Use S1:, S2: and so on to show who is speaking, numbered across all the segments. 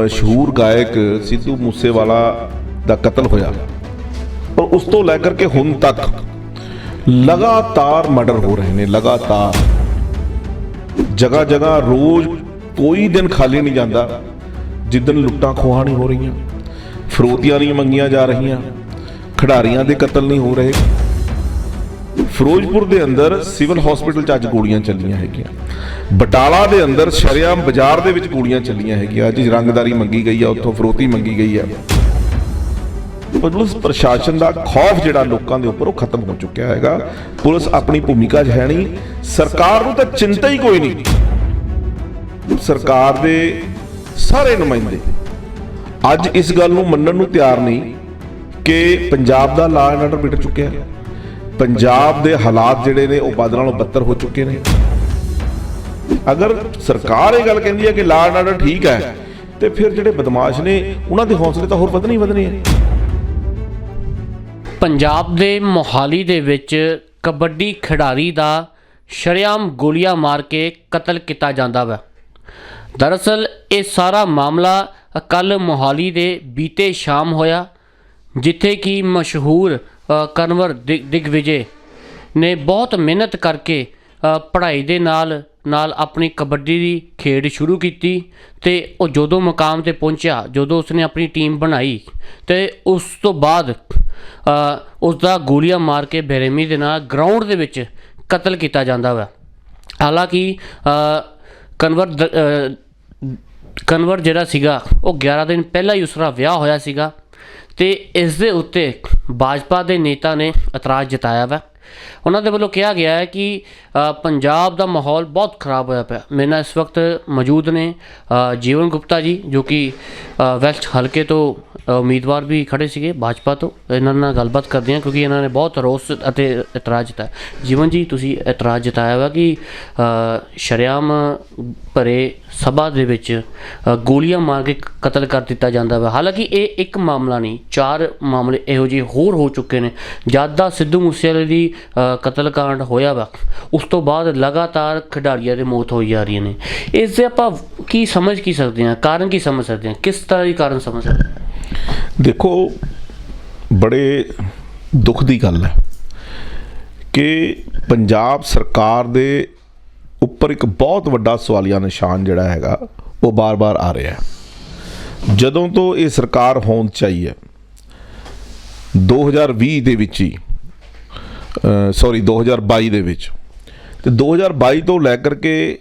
S1: ਮਸ਼ਹੂਰ ਗਾਇਕ ਸਿੱਧੂ ਮੂਸੇਵਾਲਾ ਦਾ ਕਤਲ ਹੋਇਆ। ਔਰ ਉਸ ਤੋਂ ਲੈ ਕਰਕੇ ਹੁਣ ਤੱਕ ਲਗਾਤਾਰ ਮਰਡਰ ਹੋ ਰਹੇ ਨੇ, ਲਗਾਤਾਰ। ਜਗ੍ਹਾ ਜਗ੍ਹਾ ਰੋਜ਼ ਕੋਈ ਦਿਨ ਖਾਲੀ ਨਹੀਂ ਜਾਂਦਾ। ਜਿੱਦਨ ਲੁੱਟਾਂ ਖੋਹਾਂ ਨਹੀਂ ਹੋ ਰਹੀਆਂ, ਫਰੋਤੀਆਂ ਨਹੀਂ ਮੰਗੀਆਂ ਜਾ ਰਹੀਆਂ, ਖਿਡਾਰੀਆਂ ਦੇ ਕਤਲ ਨਹੀਂ ਹੋ ਰਹੇ। ਫਿਰੋਜ਼ਪੁਰ ਦੇ ਅੰਦਰ ਸਿਵਲ ਹਸਪੀਟਲ 'ਚ ਅੱਜ ਗੋਲੀਆਂ ਚੱਲੀਆਂ ਹੈਗੀਆਂ। ਬਟਾਲਾ ਦੇ ਅੰਦਰ ਸ਼ਰਿਆਮ ਬਾਜ਼ਾਰ ਦੇ ਵਿੱਚ ਗੋਲੀਆਂ ਚੱਲੀਆਂ ਹੈਗੀਆਂ। ਅੱਜ ਰੰਗਦਾਰੀ ਮੰਗੀ ਗਈ ਆ, ਉੱਥੋਂ ਫਰੋਤੀ ਮੰਗੀ ਗਈ ਆ। ਪੁਲਿਸ ਪ੍ਰਸ਼ਾਸਨ ਦਾ ਖੌਫ ਜਿਹੜਾ ਲੋਕਾਂ ਦੇ ਉੱਪਰ ਉਹ ਖਤਮ ਹੋ ਚੁੱਕਿਆ ਹੈਗਾ। ਪੁਲਿਸ ਆਪਣੀ ਭੂਮਿਕਾ 'ਚ ਹੈ ਨਹੀਂ। ਸਰਕਾਰ ਨੂੰ ਤਾਂ ਚਿੰਤਾ ਹੀ ਕੋਈ ਨਹੀਂ। ਸਰਕਾਰ ਦੇ ਸਾਰੇ ਨੁਮਾਇੰਦੇ। ਅੱਜ ਇਸ ਗੱਲ ਨੂੰ ਮੰਨਣ ਨੂੰ ਤਿਆਰ ਨਹੀਂ ਕਿ ਪੰਜਾਬ ਦਾ ਲਾਅ ਐਂਡ ਆਰਡਰ ਵਿਗੜ ਚੁੱਕਿਆ। ਹੈ ਪੰਜਾਬ ਦੇ ਹਾਲਾਤ ਜਿਹੜੇ ਨੇ ਉਹ ਬਦ ਨਾਲੋਂ ਬੱਤਰ ਹੋ ਚੁੱਕੇ ਨੇ। ਅਗਰ ਸਰਕਾਰ ਇਹ ਗੱਲ ਕਹਿੰਦੀ ਹੈ ਕਿ ਲਾਅ ਐਂਡ ਆਰਡਰ ਠੀਕ ਹੈ, ਤੇ ਫਿਰ ਜਿਹੜੇ ਬਦਮਾਸ਼ ਨੇ, ਉਹਨਾਂ ਦੇ ਹੌਸਲੇ ਤਾਂ ਹੋਰ ਵਧਣੇ ਹੀ ਵਧਣੇ ਆ।
S2: ਪੰਜਾਬ ਦੇ ਮੋਹਾਲੀ ਦੇ ਵਿੱਚ ਕਬੱਡੀ ਖਿਡਾਰੀ ਦਾ ਸ਼ਰੇਆਮ ਗੋਲੀਆਂ ਮਾਰ ਕੇ ਕਤਲ ਕੀਤਾ ਜਾਂਦਾ ਵਾ। ਦਰਅਸਲ, ਇਹ ਸਾਰਾ ਮਾਮਲਾ ਕੱਲ ਮੋਹਾਲੀ ਦੇ ਬੀਤੇ ਸ਼ਾਮ ਹੋਇਆ, ਜਿੱਥੇ ਕਿ ਮਸ਼ਹੂਰ ਕਨਵਰ ਦਿਗ- ਦਿਗਵਿਜੇ ਨੇ ਬਹੁਤ ਮਿਹਨਤ ਕਰਕੇ ਪੜ੍ਹਾਈ ਦੇ ਨਾਲ ਨਾਲ ਆਪਣੀ ਕਬੱਡੀ ਦੀ ਖੇਡ ਸ਼ੁਰੂ ਕੀਤੀ ਤੇ ਉਹ ਜਦੋਂ ਮੁਕਾਮ ਤੇ ਪਹੁੰਚਿਆ ਜਦੋਂ ਉਸਨੇ ਆਪਣੀ ਟੀਮ ਬਣਾਈ ਤੇ ਉਸ ਤੋਂ ਬਾਅਦ ਅ, ਉਸ ਦਾ ਗੋਲੀਆਂ ਮਾਰ ਕੇ ਬੇਰਹਿਮੀ ਦੇ ਨਾਲ ਗਰਾਊਂਡ ਦੇ ਵਿੱਚ ਕਤਲ ਕੀਤਾ ਜਾਂਦਾ ਵਾ। ਹਾਲਾਂਕਿ ਅ, ਕਨਵਰ ਦ- ਅ, ਕਨਵਰ ਜਿਹੜਾ ਸੀਗਾ ਉਹ 11 ਦਿਨ ਪਹਿਲਾਂ ਹੀ ਉਸਦਾ ਵਿਆਹ ਹੋਇਆ ਸੀਗਾ। ਤੇ ਇਸ ਦੇ ਉੱਤੇ ਭਾਜਪਾ ਦੇ ਨੇਤਾ ਨੇ ਇਤਰਾਜ਼ ਜਤਾਇਆ ਵਾ। ਉਹਨਾਂ ਦੇ ਵੱਲੋਂ ਕਿਹਾ ਗਿਆ ਹੈ ਕਿ ਪੰਜਾਬ ਦਾ ਮਾਹੌਲ ਬਹੁਤ ਖਰਾਬ ਹੋਇਆ ਪਿਆ। ਮੇਰੇ ਨਾਲ ਇਸ ਵਕਤ ਮੌਜੂਦ ਨੇ ਜੀਵਨ ਗੁਪਤਾ ਜੀ ਜੋ ਕਿ ਵੈਸਟ ਹਲਕੇ ਤੋਂ ਉਮੀਦਵਾਰ ਵੀ ਖੜੇ ਸੀਗੇ ਭਾਜਪਾ ਤੋਂ। ਇਹਨਾਂ ਨਾਲ ਗੱਲਬਾਤ ਕਰਦੇ ਹਾਂ ਕਿਉਂਕਿ ਇਹਨਾਂ ਨੇ ਬਹੁਤ ਰੋਸ ਅਤੇ ਇਤਰਾਜ਼ ਜਤਾਇਆ। ਜੀਵਨ ਜੀ ਤੁਸੀਂ ਇਤਰਾਜ਼ ਜਤਾਇਆ ਵਾ ਕਿ ਅ, ਸ਼ਰੇਆਮ ਭਰੇ ਸਭਾ ਦੇ ਵਿੱਚ ਗੋਲੀਆਂ ਮਾਰ ਕੇ ਕਤਲ ਕਰ ਦਿੱਤਾ ਜਾਂਦਾ ਵਾ। ਹਾਲਾਂਕਿ ਇਹ ਇੱਕ ਮਾਮਲਾ ਨਹੀਂ ਚਾਰ ਮਾਮਲੇ ਇਹੋ ਜਿਹੇ ਹੋਰ ਹੋ ਚੁੱਕੇ ਨੇ। ਜਦ ਦਾ ਸਿੱਧੂ ਮੂਸੇਵਾਲੇ ਦੀ ਕਤਲकांड ਹੋਇਆ ਵਾ। ਉਸ ਤੋਂ ਬਾਅਦ ਲਗਾਤਾਰ ਖਿਡਾਰੀਆਂ ਦੇ ਮੌਤ ਹੋਈ ਜਾ ਰਹੀਆਂ ਨੇ। ਇਸ ਦੇ ਆਪਾਂ ਕੀ ਸਮਝ ਕੀ ਸਕਦੇ ਹਾਂ? ਕਾਰਨ ਕੀ ਸਮਝ ਸਕਦੇ ਹਾਂ? ਕਿਸ ਤਰ੍ਹਾਂ ਦੀ ਕਾਰਨ ਸਮਝ ਸਕਦੇ ਹਾਂ?
S1: ਦੇਖੋ, ਬੜੇ ਦੁੱਖ ਦੀ ਗੱਲ ਹੈ ਕਿ ਪੰਜਾਬ ਸਰਕਾਰ ਦੇ ਉੱਪਰ ਇੱਕ ਬਹੁਤ ਵੱਡਾ ਸਵਾਲੀਆ ਨਿਸ਼ਾਨ ਜਿਹੜਾ ਹੈਗਾ, ਉਹ ਬਾਰ-ਬਾਰ ਆ ਰਿਹਾ ਹੈ। ਜਦੋਂ ਤੋਂ ਇਹ ਸਰਕਾਰ ਹੋਂਦ ਚ ਆਈ ਹੈ 2020 ਦੇ ਵਿੱਚ ਹੀ ਸੌਰੀ 2022 ਦੇ ਵਿੱਚ। ਤੇ 2022 ਤੋਂ ਲੈ ਕਰਕੇ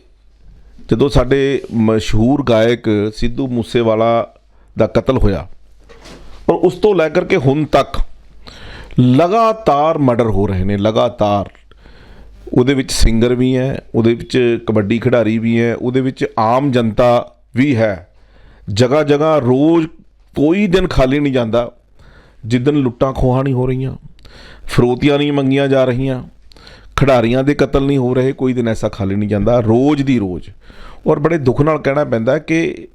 S1: ਜਦੋਂ ਸਾਡੇ ਮਸ਼ਹੂਰ ਗਾਇਕ ਸਿੱਧੂ ਮੂਸੇਵਾਲਾ ਦਾ ਕਤਲ ਹੋਇਆ ਔਰ ਉਸ ਤੋਂ ਲੈ ਕਰਕੇ ਹੁਣ ਤੱਕ ਲਗਾਤਾਰ ਮਰਡਰ ਹੋ ਰਹੇ ਨੇ, ਲਗਾਤਾਰ। ਉਹਦੇ ਵਿੱਚ ਸਿੰਗਰ ਵੀ ਹੈ, ਉਹਦੇ ਵਿੱਚ ਕਬੱਡੀ ਖਿਡਾਰੀ ਵੀ ਹੈ, ਉਹਦੇ ਵਿੱਚ ਆਮ ਜਨਤਾ ਵੀ ਹੈ। ਜਗ੍ਹਾ ਜਗ੍ਹਾ ਰੋਜ਼ ਕੋਈ ਦਿਨ ਖਾਲੀ ਨਹੀਂ ਜਾਂਦਾ ਜਿੱਦਨ ਲੁੱਟਾਂ ਖੋਹਾਂ ਨਹੀਂ ਹੋ ਰਹੀਆਂ। ਫਰੋਤੀਆਂ ਨਹੀਂ ਮੰਗੀਆਂ ਜਾ ਰਹੀਆਂ, ਖਿਡਾਰੀਆਂ ਦੇ ਕਤਲ ਨਹੀਂ ਹੋ ਰਹੇ, ਕੋਈ ਦਿਨ ਐਸਾ ਖਾਲੀ ਨਹੀਂ ਜਾਂਦਾ, ਰੋਜ਼ ਦੀ ਰੋਜ਼। ਔਰ ਬੜੇ ਦੁੱਖ ਨਾਲ ਕਹਿਣਾ ਪੈਂਦਾ ਕਿ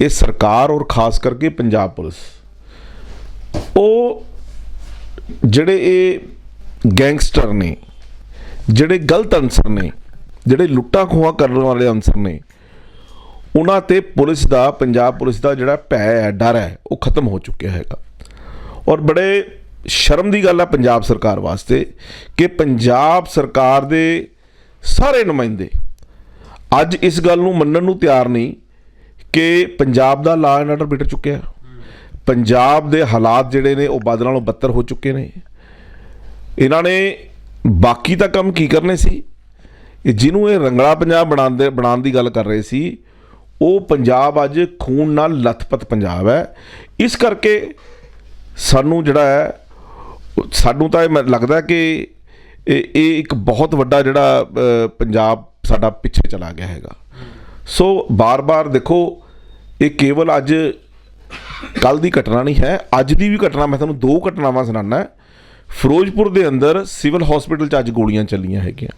S1: ਇਹ ਸਰਕਾਰ ਔਰ ਖਾਸ ਕਰਕੇ ਪੰਜਾਬ ਪੁਲਿਸ, ਉਹ ਜਿਹੜੇ ਇਹ ਗੈਂਗਸਟਰ ਨੇ, ਜਿਹੜੇ ਗਲਤ ਅਨਸਰ ਨੇ, ਜਿਹੜੇ ਲੁੱਟਾਂ ਖੋਹਾਂ ਕਰਨ ਵਾਲੇ ਅਨਸਰ ਨੇ, ਉਹਨਾਂ ਤੇ ਪੁਲਿਸ ਦਾ, ਪੰਜਾਬ ਪੁਲਿਸ ਦਾ ਜਿਹੜਾ ਭੈ ਹੈ, ਡਰ ਹੈ, ਉਹ ਖਤਮ ਹੋ ਚੁੱਕਿਆ ਹੈਗਾ। ਔਰ ਬੜੇ ਸ਼ਰਮ ਦੀ ਗੱਲ ਹੈ ਪੰਜਾਬ ਸਰਕਾਰ ਵਾਸਤੇ ਕਿ ਪੰਜਾਬ ਸਰਕਾਰ ਦੇ ਸਾਰੇ ਨੁਮਾਇੰਦੇ ਅੱਜ ਇਸ ਗੱਲ ਨੂੰ ਮੰਨਣ ਨੂੰ ਤਿਆਰ ਨਹੀਂ ਕਿ ਪੰਜਾਬ ਦਾ ਲਾ ਐਂਡ ਆਰਡਰ ਵਿਗੜ ਚੁੱਕਿਆ। ਪੰਜਾਬ ਦੇ ਹਾਲਾਤ ਜਿਹੜੇ ਨੇ ਉਹ ਬਾਦਲਾਂ ਨਾਲੋਂ ਬੱਤਰ ਹੋ ਚੁੱਕੇ ਨੇ। ਇਹਨਾਂ ਨੇ ਬਾਕੀ ਤਾਂ ਕੰਮ ਕੀ ਕਰਨੇ ਸੀ? ਇਹ ਜਿਹਨੂੰ ਇਹ ਰੰਗਲਾ ਪੰਜਾਬ ਬਣਾਉਂਦੇ ਬਣਾਉਣ ਦੀ ਗੱਲ ਕਰ ਰਹੇ ਸੀ, ਉਹ ਪੰਜਾਬ ਅੱਜ ਖੂਨ ਨਾਲ ਲੱਥਪੱਥ ਪੰਜਾਬ ਹੈ। ਇਸ ਕਰਕੇ ਸਾਨੂੰ ਜਿਹੜਾ ਹੈ ਸਾਨੂੰ ਤਾਂ ਇਹ ਮ- ਲੱਗਦਾ ਕਿ ਇਹ ਇੱਕ ਬਹੁਤ ਵੱਡਾ ਜਿਹੜਾ ਪੰਜਾਬ ਸਾਡਾ ਪਿੱਛੇ ਚਲਾ ਗਿਆ ਹੈਗਾ। ਸੋ ਬਾਰ-ਬਾਰ ਦੇਖੋ, ਇਹ ਕੇਵਲ ਅੱਜ ਕੱਲ ਦੀ ਘਟਨਾ ਨਹੀਂ ਹੈ, ਅੱਜ ਦੀ ਵੀ ਘਟਨਾ, ਮੈਂ ਤੁਹਾਨੂੰ ਦੋ ਘਟਨਾਵਾਂ ਸੁਣਾਉਣਾ ਫਿਰੋਜ਼ਪੁਰ ਦੇ ਅੰਦਰ ਸਿਵਲ ਹਸਪੀਟਲ 'ਚ ਅੱਜ ਗੋਲੀਆਂ ਚੱਲੀਆਂ ਹੈਗੀਆਂ।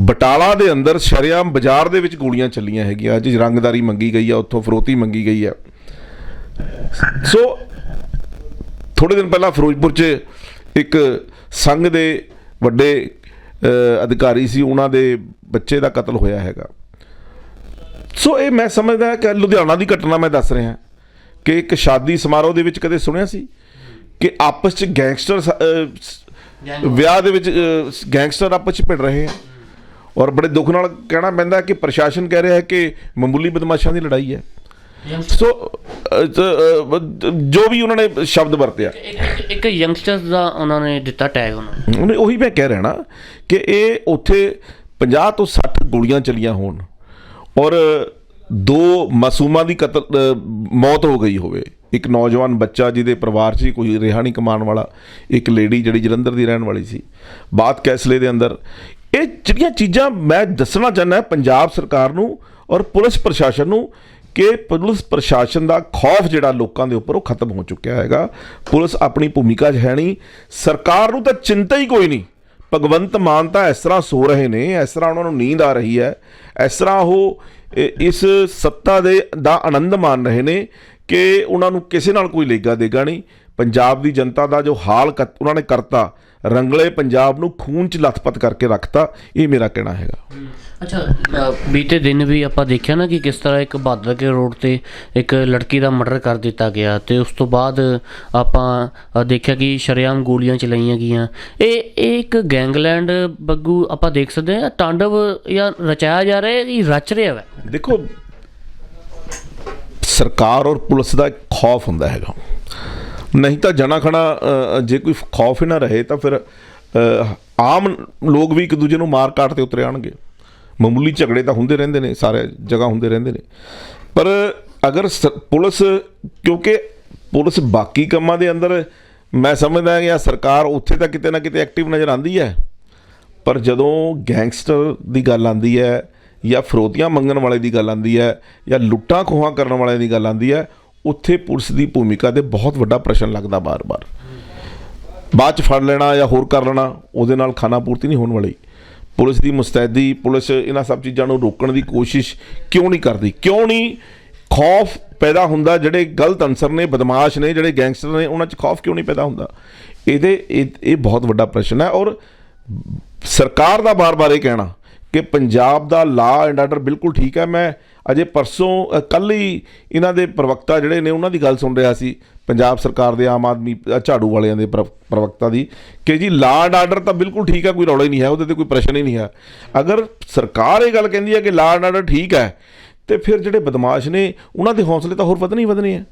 S1: ਬਟਾਲਾ ਦੇ ਅੰਦਰ ਸ਼ਰਿਆਮ ਬਾਜ਼ਾਰ ਦੇ ਵਿੱਚ ਗੋਲੀਆਂ ਚੱਲੀਆਂ ਹੈਗੀਆਂ। ਅੱਜ ਰੰਗਦਾਰੀ ਮੰਗੀ ਗਈ ਆ, ਉੱਥੋਂ ਫਰੋਤੀ ਮੰਗੀ ਗਈ ਆ। ਸੋ ਥੋੜੇ ਦਿਨ ਪਹਿਲਾਂ ਫਿਰੋਜ਼ਪੁਰ 'ਚ ਇੱਕ ਸੰਘ ਦੇ ਵੱਡੇ ਅਧਿਕਾਰੀ ਸੀ ਉਹਨਾਂ ਦੇ ਬੱਚੇ ਦਾ ਕਤਲ ਹੋਇਆ ਹੈਗਾ। ਸੋ ਇਹ ਮੈਂ ਸਮਝਦਾ ਕਿ ਲੁਧਿਆਣਾ ਦੀ ਘਟਨਾ ਮੈਂ ਦੱਸ ਰਿਹਾ ਕਿ ਇੱਕ ਸ਼ਾਦੀ ਸਮਾਰੋਹ ਦੇ ਵਿੱਚ ਕਦੇ ਸੁਣਿਆ ਸੀ ਕਿ ਆਪਸ ਚ ਗੈਂਗਸਟਰ ਵਿਆਹ ਦੇ ਵਿੱਚ ਗੈਂਗਸਟਰ ਆਪਸ ਚ ਭਿੜ ਰਹੇ ਆ। ਔਰ ਬੜੇ ਦੁੱਖ ਨਾਲ ਕਹਿਣਾ ਪੈਂਦਾ ਕਿ ਪ੍ਰਸ਼ਾਸਨ ਕਹਿ ਰਿਹਾ ਹੈ ਕਿ ਮਾਮੂਲੀ ਬਦਮਾਸ਼ਾਂ ਦੀ ਲੜਾਈ ਹੈ। ਸੋ ਜੋ ਵੀ ਉਹਨਾਂ ਨੇ ਸ਼ਬਦ ਵਰਤਿਆ
S2: ਇੱਕ ਇੱਕ ਯੰਗਸਟਰ ਦਾ ਉਹਨਾਂ ਨੇ ਦਿੱਤਾ ਟੈਗ ਉਹਨਾਂ ਨੂੰ।
S1: ਉਹੀ ਮੈਂ ਕਹਿ ਰਿਹਾ ਨਾ ਕਿ ਇਹ ਉੱਥੇ 50 ਤੋਂ 60 ਗੋਲੀਆਂ ਚਲੀਆਂ ਹੋਣ ਔਰ ਦੋ ਮਾਸੂਮਾਂ ਦੀ ਕਤਲ ਮੌਤ ਹੋ ਗਈ ਹੋਵੇ। ਇੱਕ ਨੌਜਵਾਨ ਬੱਚਾ ਜਿਹਦੇ ਪਰਿਵਾਰ 'ਚ ਕੋਈ ਰਿਹਾ ਨਹੀਂ ਕਮਾਉਣ ਵਾਲਾ ਇੱਕ ਲੇਡੀ ਜਿਹੜੀ ਜਲੰਧਰ ਦੀ ਰਹਿਣ ਵਾਲੀ ਸੀ ਬਾਤ ਕੈਸਲੇ ਦੇ ਅੰਦਰ। ਇਹ ਜਿਹੜੀਆਂ ਚੀਜ਼ਾਂ ਮੈਂ ਦੱਸਣਾ ਚਾਹੁੰਦਾ ਪੰਜਾਬ ਸਰਕਾਰ ਨੂੰ ਔਰ ਪੁਲਿਸ ਪ੍ਰਸ਼ਾਸਨ ਨੂੰ ਕਿ ਪੁਲਿਸ ਪ੍ਰਸ਼ਾਸਨ ਦਾ ਖੌਫ ਜਿਹੜਾ ਲੋਕਾਂ ਦੇ ਉੱਪਰ ਉਹ ਖਤਮ ਹੋ ਚੁੱਕਿਆ ਹੈਗਾ। ਪੁਲਿਸ ਆਪਣੀ ਭੂਮਿਕਾ 'ਚ ਹੈ ਨਹੀਂ। ਸਰਕਾਰ ਨੂੰ ਤਾਂ ਚਿੰਤਾ ਹੀ ਕੋਈ ਨਹੀਂ। ਭਗਵੰਤ ਮਾਨ ਤਾਂ ਇਸ ਤਰ੍ਹਾਂ ਸੋ ਰਹੇ ਨੇ, ਇਸ ਤਰ੍ਹਾਂ ਉਹਨਾਂ ਨੂੰ ਨੀਂਦ ਆ ਰਹੀ ਹੈ। ਇਸ ਤਰ੍ਹਾਂ ਉਹ ਇਸ ਸੱਤਾ ਦੇ ਦਾ ਆਨੰਦ ਮਾਣ ਰਹੇ ਨੇ ਕਿ ਉਹਨਾਂ ਨੂੰ ਕਿਸੇ ਨਾਲ ਕੋਈ ਲੇਗਾ ਦੇਗਾ ਨਹੀਂ। ਪੰਜਾਬ ਦੀ ਜਨਤਾ ਦਾ ਜੋ ਹਾਲ ਕਰ- ਉਹਨਾਂ ਨੇ ਕਰਤਾ, ਰੰਗਲੇ ਪੰਜਾਬ ਨੂੰ ਖੂਨ 'ਚ ਲੱਥਪੱਥ ਕਰਕੇ ਰੱਖਤਾ, ਇਹ ਮੇਰਾ ਕਹਿਣਾ ਹੈਗਾ।
S2: ਅੱਛਾ ਅ, ਬੀਤੇ ਦਿਨ ਵੀ ਆਪਾਂ ਦੇਖਿਆ ਨਾ ਕਿ ਕਿਸ ਤਰ੍ਹਾਂ ਇੱਕ ਬਹਾਦਰ ਕੇ ਰੋਡ ਤੇ ਇੱਕ ਲੜਕੀ ਦਾ ਮਰਡਰ ਕਰ ਦਿੱਤਾ ਗਿਆ ਤੇ ਉਸ ਤੋਂ ਬਾਅਦ ਆਪਾਂ ਅ, ਦੇਖਿਆ ਕਿ ਸ਼ਰੇਆਮ ਗੋਲੀਆਂ ਚਲਾਈਆਂ ਗਈਆਂ। ਇਹ ਇਹ ਇੱਕ ਗੈਂਗਲੈਂਡ ਬੱਗੂ ਆਪਾਂ ਦੇਖ ਸਕਦੇ ਹਾਂ ਤਾਂਡਵ ਜਾਂ ਰਚਾਇਆ ਜਾ ਰਿਹਾ ਹੈ ਕਿ ਰਚ ਰਿਹਾ ਹੈ?
S1: ਦੇਖੋ ਸਰਕਾਰ ਔਰ ਪੁਲਿਸ ਦਾ ਇੱਕ ਖੌਫ ਹੁੰਦਾ ਹੈਗਾ। ਨਹੀਂ ਤਾਂ ਜਣਾ ਖਣਾ ਅ, ਜੇ ਕੋਈ ਖੌਫ ਹੀ ਨਾ ਰਹੇ ਤਾਂ ਫਿਰ ਅ, ਆਮ ਲੋਕ ਵੀ ਇੱਕ ਦੂਜੇ ਨੂੰ ਮਾਰ ਕਾਟ ਤੇ ਉਤਰ ਆਣਗੇ ਮਾਮੂਲੀ ਝਗੜੇ ਤਾਂ ਹੁੰਦੇ ਰਹਿੰਦੇ ਨੇ, ਸਾਰੇ ਜਗ੍ਹਾ ਹੁੰਦੇ ਰਹਿੰਦੇ ਨੇ। ਪਰ ਅਗਰ ਸ- ਪੁਲਿਸ, ਕਿਉਂਕਿ ਪੁਲਿਸ ਬਾਕੀ ਕੰਮਾਂ ਦੇ ਅੰਦਰ, ਮੈਂ ਸਮਝਦਾ ਹਾਂ ਕਿ ਆਹ ਸਰਕਾਰ ਉੱਥੇ ਤਾਂ ਕਿਤੇ ਨਾ ਕਿਤੇ ਐਕਟਿਵ ਨਜ਼ਰ ਆਉਂਦੀ ਹੈ। ਪਰ ਜਦੋਂ ਗੈਂਗਸਟਰ ਦੀ ਗੱਲ ਆਉਂਦੀ ਹੈ, ਜਾਂ ਫਰੋਤੀਆਂ ਮੰਗਣ ਵਾਲੇ ਦੀ ਗੱਲ ਆਉਂਦੀ ਹੈ, ਜਾਂ ਲੁੱਟਾਂ ਖੋਹਾਂ ਕਰਨ ਵਾਲੇ ਦੀ ਗੱਲ ਆਉਂਦੀ ਹੈ, ਉੱਥੇ ਪੁਲਿਸ ਦੀ ਭੂਮਿਕਾ ਤੇ ਬਹੁਤ ਵੱਡਾ ਪ੍ਰਸ਼ਨ ਲੱਗਦਾ ਬਾਰ-ਬਾਰ। ਬਾਅਦ ਚ ਫੜ ਲੈਣਾ ਜਾਂ ਹੋਰ ਕਰ ਲੈਣਾ, ਉਹਦੇ ਨਾਲ ਖਾਣਾ ਪੂਰਤੀ ਨਹੀਂ ਹੋਣ ਵਾਲੀ। ਪੁਲਿਸ ਦੀ ਮੁਸਤੈਦੀ, ਪੁਲਿਸ ਇਹਨਾਂ ਸਭ ਚੀਜ਼ਾਂ ਨੂੰ ਰੋਕਣ ਦੀ ਕੋਸ਼ਿਸ਼ ਕਿਉਂ ਨਹੀਂ ਕਰਦੀ? ਕਿਉਂ ਨਹੀਂ ਖੌਫ ਪੈਦਾ ਹੁੰਦਾ ਜਿਹੜੇ ਗਲਤ ਅਨਸਰ ਨੇ, ਬਦਮਾਸ਼ ਨੇ, ਜਿਹੜੇ ਗੈਂਗਸਟਰ ਨੇ, ਉਹਨਾਂ 'ਚ ਖੌਫ ਕਿਉਂ ਨਹੀਂ ਪੈਦਾ ਹੁੰਦਾ? ਇਹਦੇ, ਇਹ ਇਹ ਬਹੁਤ ਵੱਡਾ ਪ੍ਰਸ਼ਨ ਹੈ ਔਰ ਸਰਕਾਰ ਦਾ ਬਾਰ-ਬਾਰ ਇਹ ਕਹਿਣਾ ਕਿ ਪੰਜਾਬ ਦਾ ਲਾ ਐਂਡ ਆਰਡਰ ਬਿਲਕੁਲ ਠੀਕ ਹੈ। ਮੈਂ ਅਜੇ ਪਰਸੋਂ ਕੱਲ ਹੀ ਇਹਨਾਂ ਦੇ ਪ੍ਰਵਕਤਾ ਜਿਹੜੇ ਨੇ ਉਹਨਾਂ ਦੀ ਗੱਲ ਸੁਣ ਰਿਹਾ ਸੀ। ਪੰਜਾਬ ਸਰਕਾਰ ਦੇ ਆਮ ਆਦਮੀ ਝਾੜੂ ਵਾਲਿਆਂ ਦੇ ਪ੍ਰਵ- ਪ੍ਰਵਕਤਾ ਦੀ ਕਿ ਜੀ ਲਾ ਐਂਡ ਆਰਡਰ ਤਾਂ ਬਿਲਕੁਲ ਠੀਕ ਹੈ ਕੋਈ ਰੌਲਾ ਹੀ ਨਹੀਂ ਹੈ ਉਹਦੇ ਤੇ ਕੋਈ ਪ੍ਰਸ਼ਨ ਹੀ ਨਹੀਂ ਹੈ। ਅਗਰ ਸਰਕਾਰ ਇਹ ਗੱਲ ਕਹਿੰਦੀ ਹੈ ਕਿ ਲਾਅ ਐਂਡ ਆਰਡਰ ਠੀਕ ਹੈ ਤੇ ਫਿਰ ਜਿਹੜੇ ਬਦਮਾਸ਼ ਨੇ ਉਹਨਾਂ ਦੇ ਹੌਸਲੇ ਤਾਂ ਹੋਰ ਵਧਣੇ ਹੀ ਵਧਣੇ ਆ।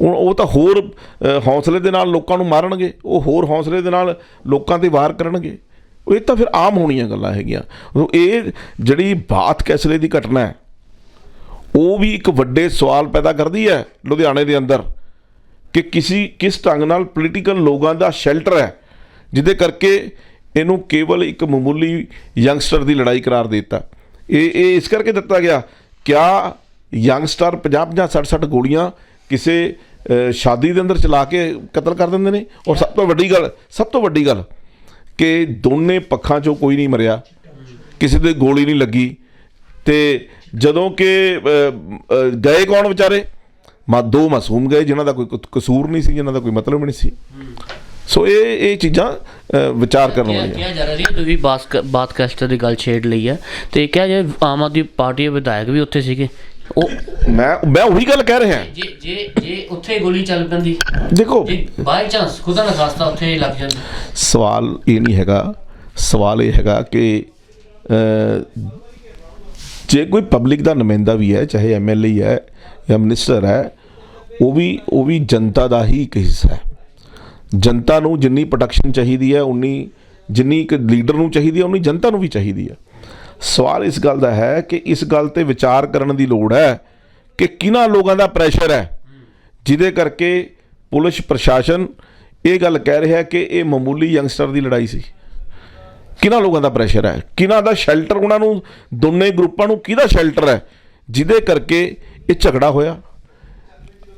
S1: ਉਹ ਉਹ ਤਾਂ ਹੋਰ ਅ, ਹੌਸਲੇ ਦੇ ਨਾਲ ਲੋਕਾਂ ਨੂੰ ਮਾਰਨਗੇ ਉਹ ਹੋਰ ਹੌਸਲੇ ਦੇ ਨਾਲ ਲੋਕਾਂ ਤੇ ਵਾਰ ਕਰਨਗੇ। ਇਹ ਤਾਂ ਫਿਰ ਆਮ ਹੋਣੀਆਂ ਗੱਲਾਂ ਹੈਗੀਆਂ। ਇਹ ਜਿਹੜੀ ਬਾਤ ਕੈਸਲੇ ਦੀ ਘਟਨਾ ਹੈ ਉਹ ਵੀ ਇੱਕ ਵੱਡੇ ਸਵਾਲ ਪੈਦਾ ਕਰਦੀ ਹੈ ਲੁਧਿਆਣੇ ਦੇ ਅੰਦਰ। ਕਿ ਕਿਸੇ, ਕਿਸ ਢੰਗ ਨਾਲ ਪੋਲੀਟੀਕਲ ਲੋਕਾਂ ਦਾ ਸ਼ੈਲਟਰ ਹੈ, ਜਿਹਦੇ ਕਰਕੇ ਇਹਨੂੰ ਕੇਵਲ ਇੱਕ ਮਾਮੂਲੀ ਯੰਗਸਟਰ ਦੀ ਲੜਾਈ ਕਰਾਰ ਦੇ ਦਿੱਤਾ। ਇਹ ਇਹ ਇਸ ਕਰਕੇ ਦਿੱਤਾ ਗਿਆ, ਕਿਆ ਯੰਗਸਟਰ 50 50 60 60 ਗੋਲੀਆਂ ਕਿਸੇ ਸ਼ਾਦੀ ਦੇ ਅੰਦਰ ਚਲਾ ਕੇ ਕਤਲ ਕਰ ਦਿੰਦੇ ਨੇ? ਔਰ ਸਭ ਤੋਂ ਵੱਡੀ ਗੱਲ, ਸਭ ਤੋਂ ਵੱਡੀ ਗੱਲ ਕਿ ਦੋਨੇ ਪੱਖਾਂ 'ਚੋਂ ਕੋਈ ਨਹੀਂ ਮਰਿਆ, ਕਿਸੇ ਦੇ ਗੋਲੀ ਨਹੀਂ ਲੱਗੀ ਤੇ ਜਦੋਂ ਕਿ ਗਏ ਕੌਣ ਵਿਚਾਰੇ? ਮਾ ਦੋ ਮਾਸੂਮ ਗਏ ਜਿਨ੍ਹਾਂ ਦਾ ਕੋਈ ਕਸੂਰ ਨਹੀਂ ਸੀ ਜਿਨ੍ਹਾਂ ਦਾ ਕੋਈ ਮਤਲਬ ਨਹੀਂ ਸੀ। ਸੋ ਇਹ ਇਹ ਚੀਜ਼ਾਂ ਵਿਚਾਰ ਕਰਨ ਵਾਲੀਆਂ।
S2: ਕਿਹਾ ਜਾ ਰਿਹਾ ਤੁਸੀਂ ਬਾਤ ਬਾਤ ਕੈਸਟਰ ਦੀ ਗੱਲ ਛੇੜ ਲਈ ਹੈ ਤੇ ਕਿਹਾ ਜੇ ਆਮ ਆਦਮੀ ਪਾਰਟੀ ਦੇ ਵਿਧਾਇਕ ਵੀ ਉੱਥੇ ਸੀਗੇ। ਉਹ
S1: ਮੈਂ ਮੈਂ ਉਹੀ ਗੱਲ ਕਹਿ ਰਿਹਾ।
S2: ਜੇ ਜੇ ਜੇ ਉੱਥੇ ਗੋਲੀ ਚੱਲ ਪੈਂਦੀ।
S1: ਦੇਖੋ।
S2: ਜੇ ਬਾਈ ਚਾਂਸ ਖੁਦਾ ਨਾ ਖਾਸਤਾ ਉੱਥੇ ਲੱਗ ਜਾਂਦੀ।
S1: ਸਵਾਲ ਇਹ ਨਹੀਂ ਹੈਗਾ। ਸਵਾਲ ਇਹ ਹੈਗਾ ਕਿ ਜੇ ਕੋਈ ਪਬਲਿਕ ਦਾ ਨੁਮਾਇੰਦਾ ਵੀ ਹੈ, ਚਾਹੇ ਐਮਐਲਏ ਹੈ ਜਾਂ ਮਿਨਿਸਟਰ ਹੈ, ਉਹ ਵੀ ਉਹ ਵੀ ਜਨਤਾ ਦਾ ਹੀ ਇੱਕ ਹਿੱਸਾ ਹੈ। ਜਨਤਾ ਨੂੰ ਜਿੰਨੀ ਪ੍ਰੋਟੈਕਸ਼ਨ ਚਾਹੀਦੀ ਹੈ, ਉਨੀ, ਜਿੰਨੀ ਇੱਕ ਲੀਡਰ ਨੂੰ ਚਾਹੀਦੀ ਹੈ, ਉਨੀ ਜਨਤਾ ਨੂੰ ਵੀ ਚਾਹੀਦੀ ਹੈ। ਸਵਾਲ ਇਸ ਗੱਲ ਦਾ ਹੈ ਕਿ ਇਸ ਗੱਲ ਤੇ ਵਿਚਾਰ ਕਰਨ ਦੀ ਲੋੜ ਹੈ ਕਿ ਕਿਹਨਾਂ ਲੋਕਾਂ ਦਾ ਪ੍ਰੈਸ਼ਰ ਹੈ, ਜਿਹਦੇ ਕਰਕੇ ਪੁਲਿਸ ਪ੍ਰਸ਼ਾਸਨ ਇਹ ਗੱਲ ਕਹਿ ਰਿਹਾ ਕਿ ਇਹ ਮਾਮੂਲੀ ਯੰਗਸਟਰ ਦੀ ਲੜਾਈ ਸੀ। ਕਿਹਨਾਂ ਲੋਕਾਂ ਦਾ ਪ੍ਰੈਸ਼ਰ ਹੈ? ਕਿਹਨਾਂ ਦਾ ਸ਼ੈਲਟਰ ਉਹਨਾਂ ਨੂੰ, ਦੋਨੇ ਗਰੁੱਪਾਂ ਨੂੰ ਕਿਹਦਾ ਸ਼ੈਲਟਰ ਹੈ? ਜਿਹਦੇ ਕਰਕੇ ਇਹ ਝਗੜਾ ਹੋਇਆ।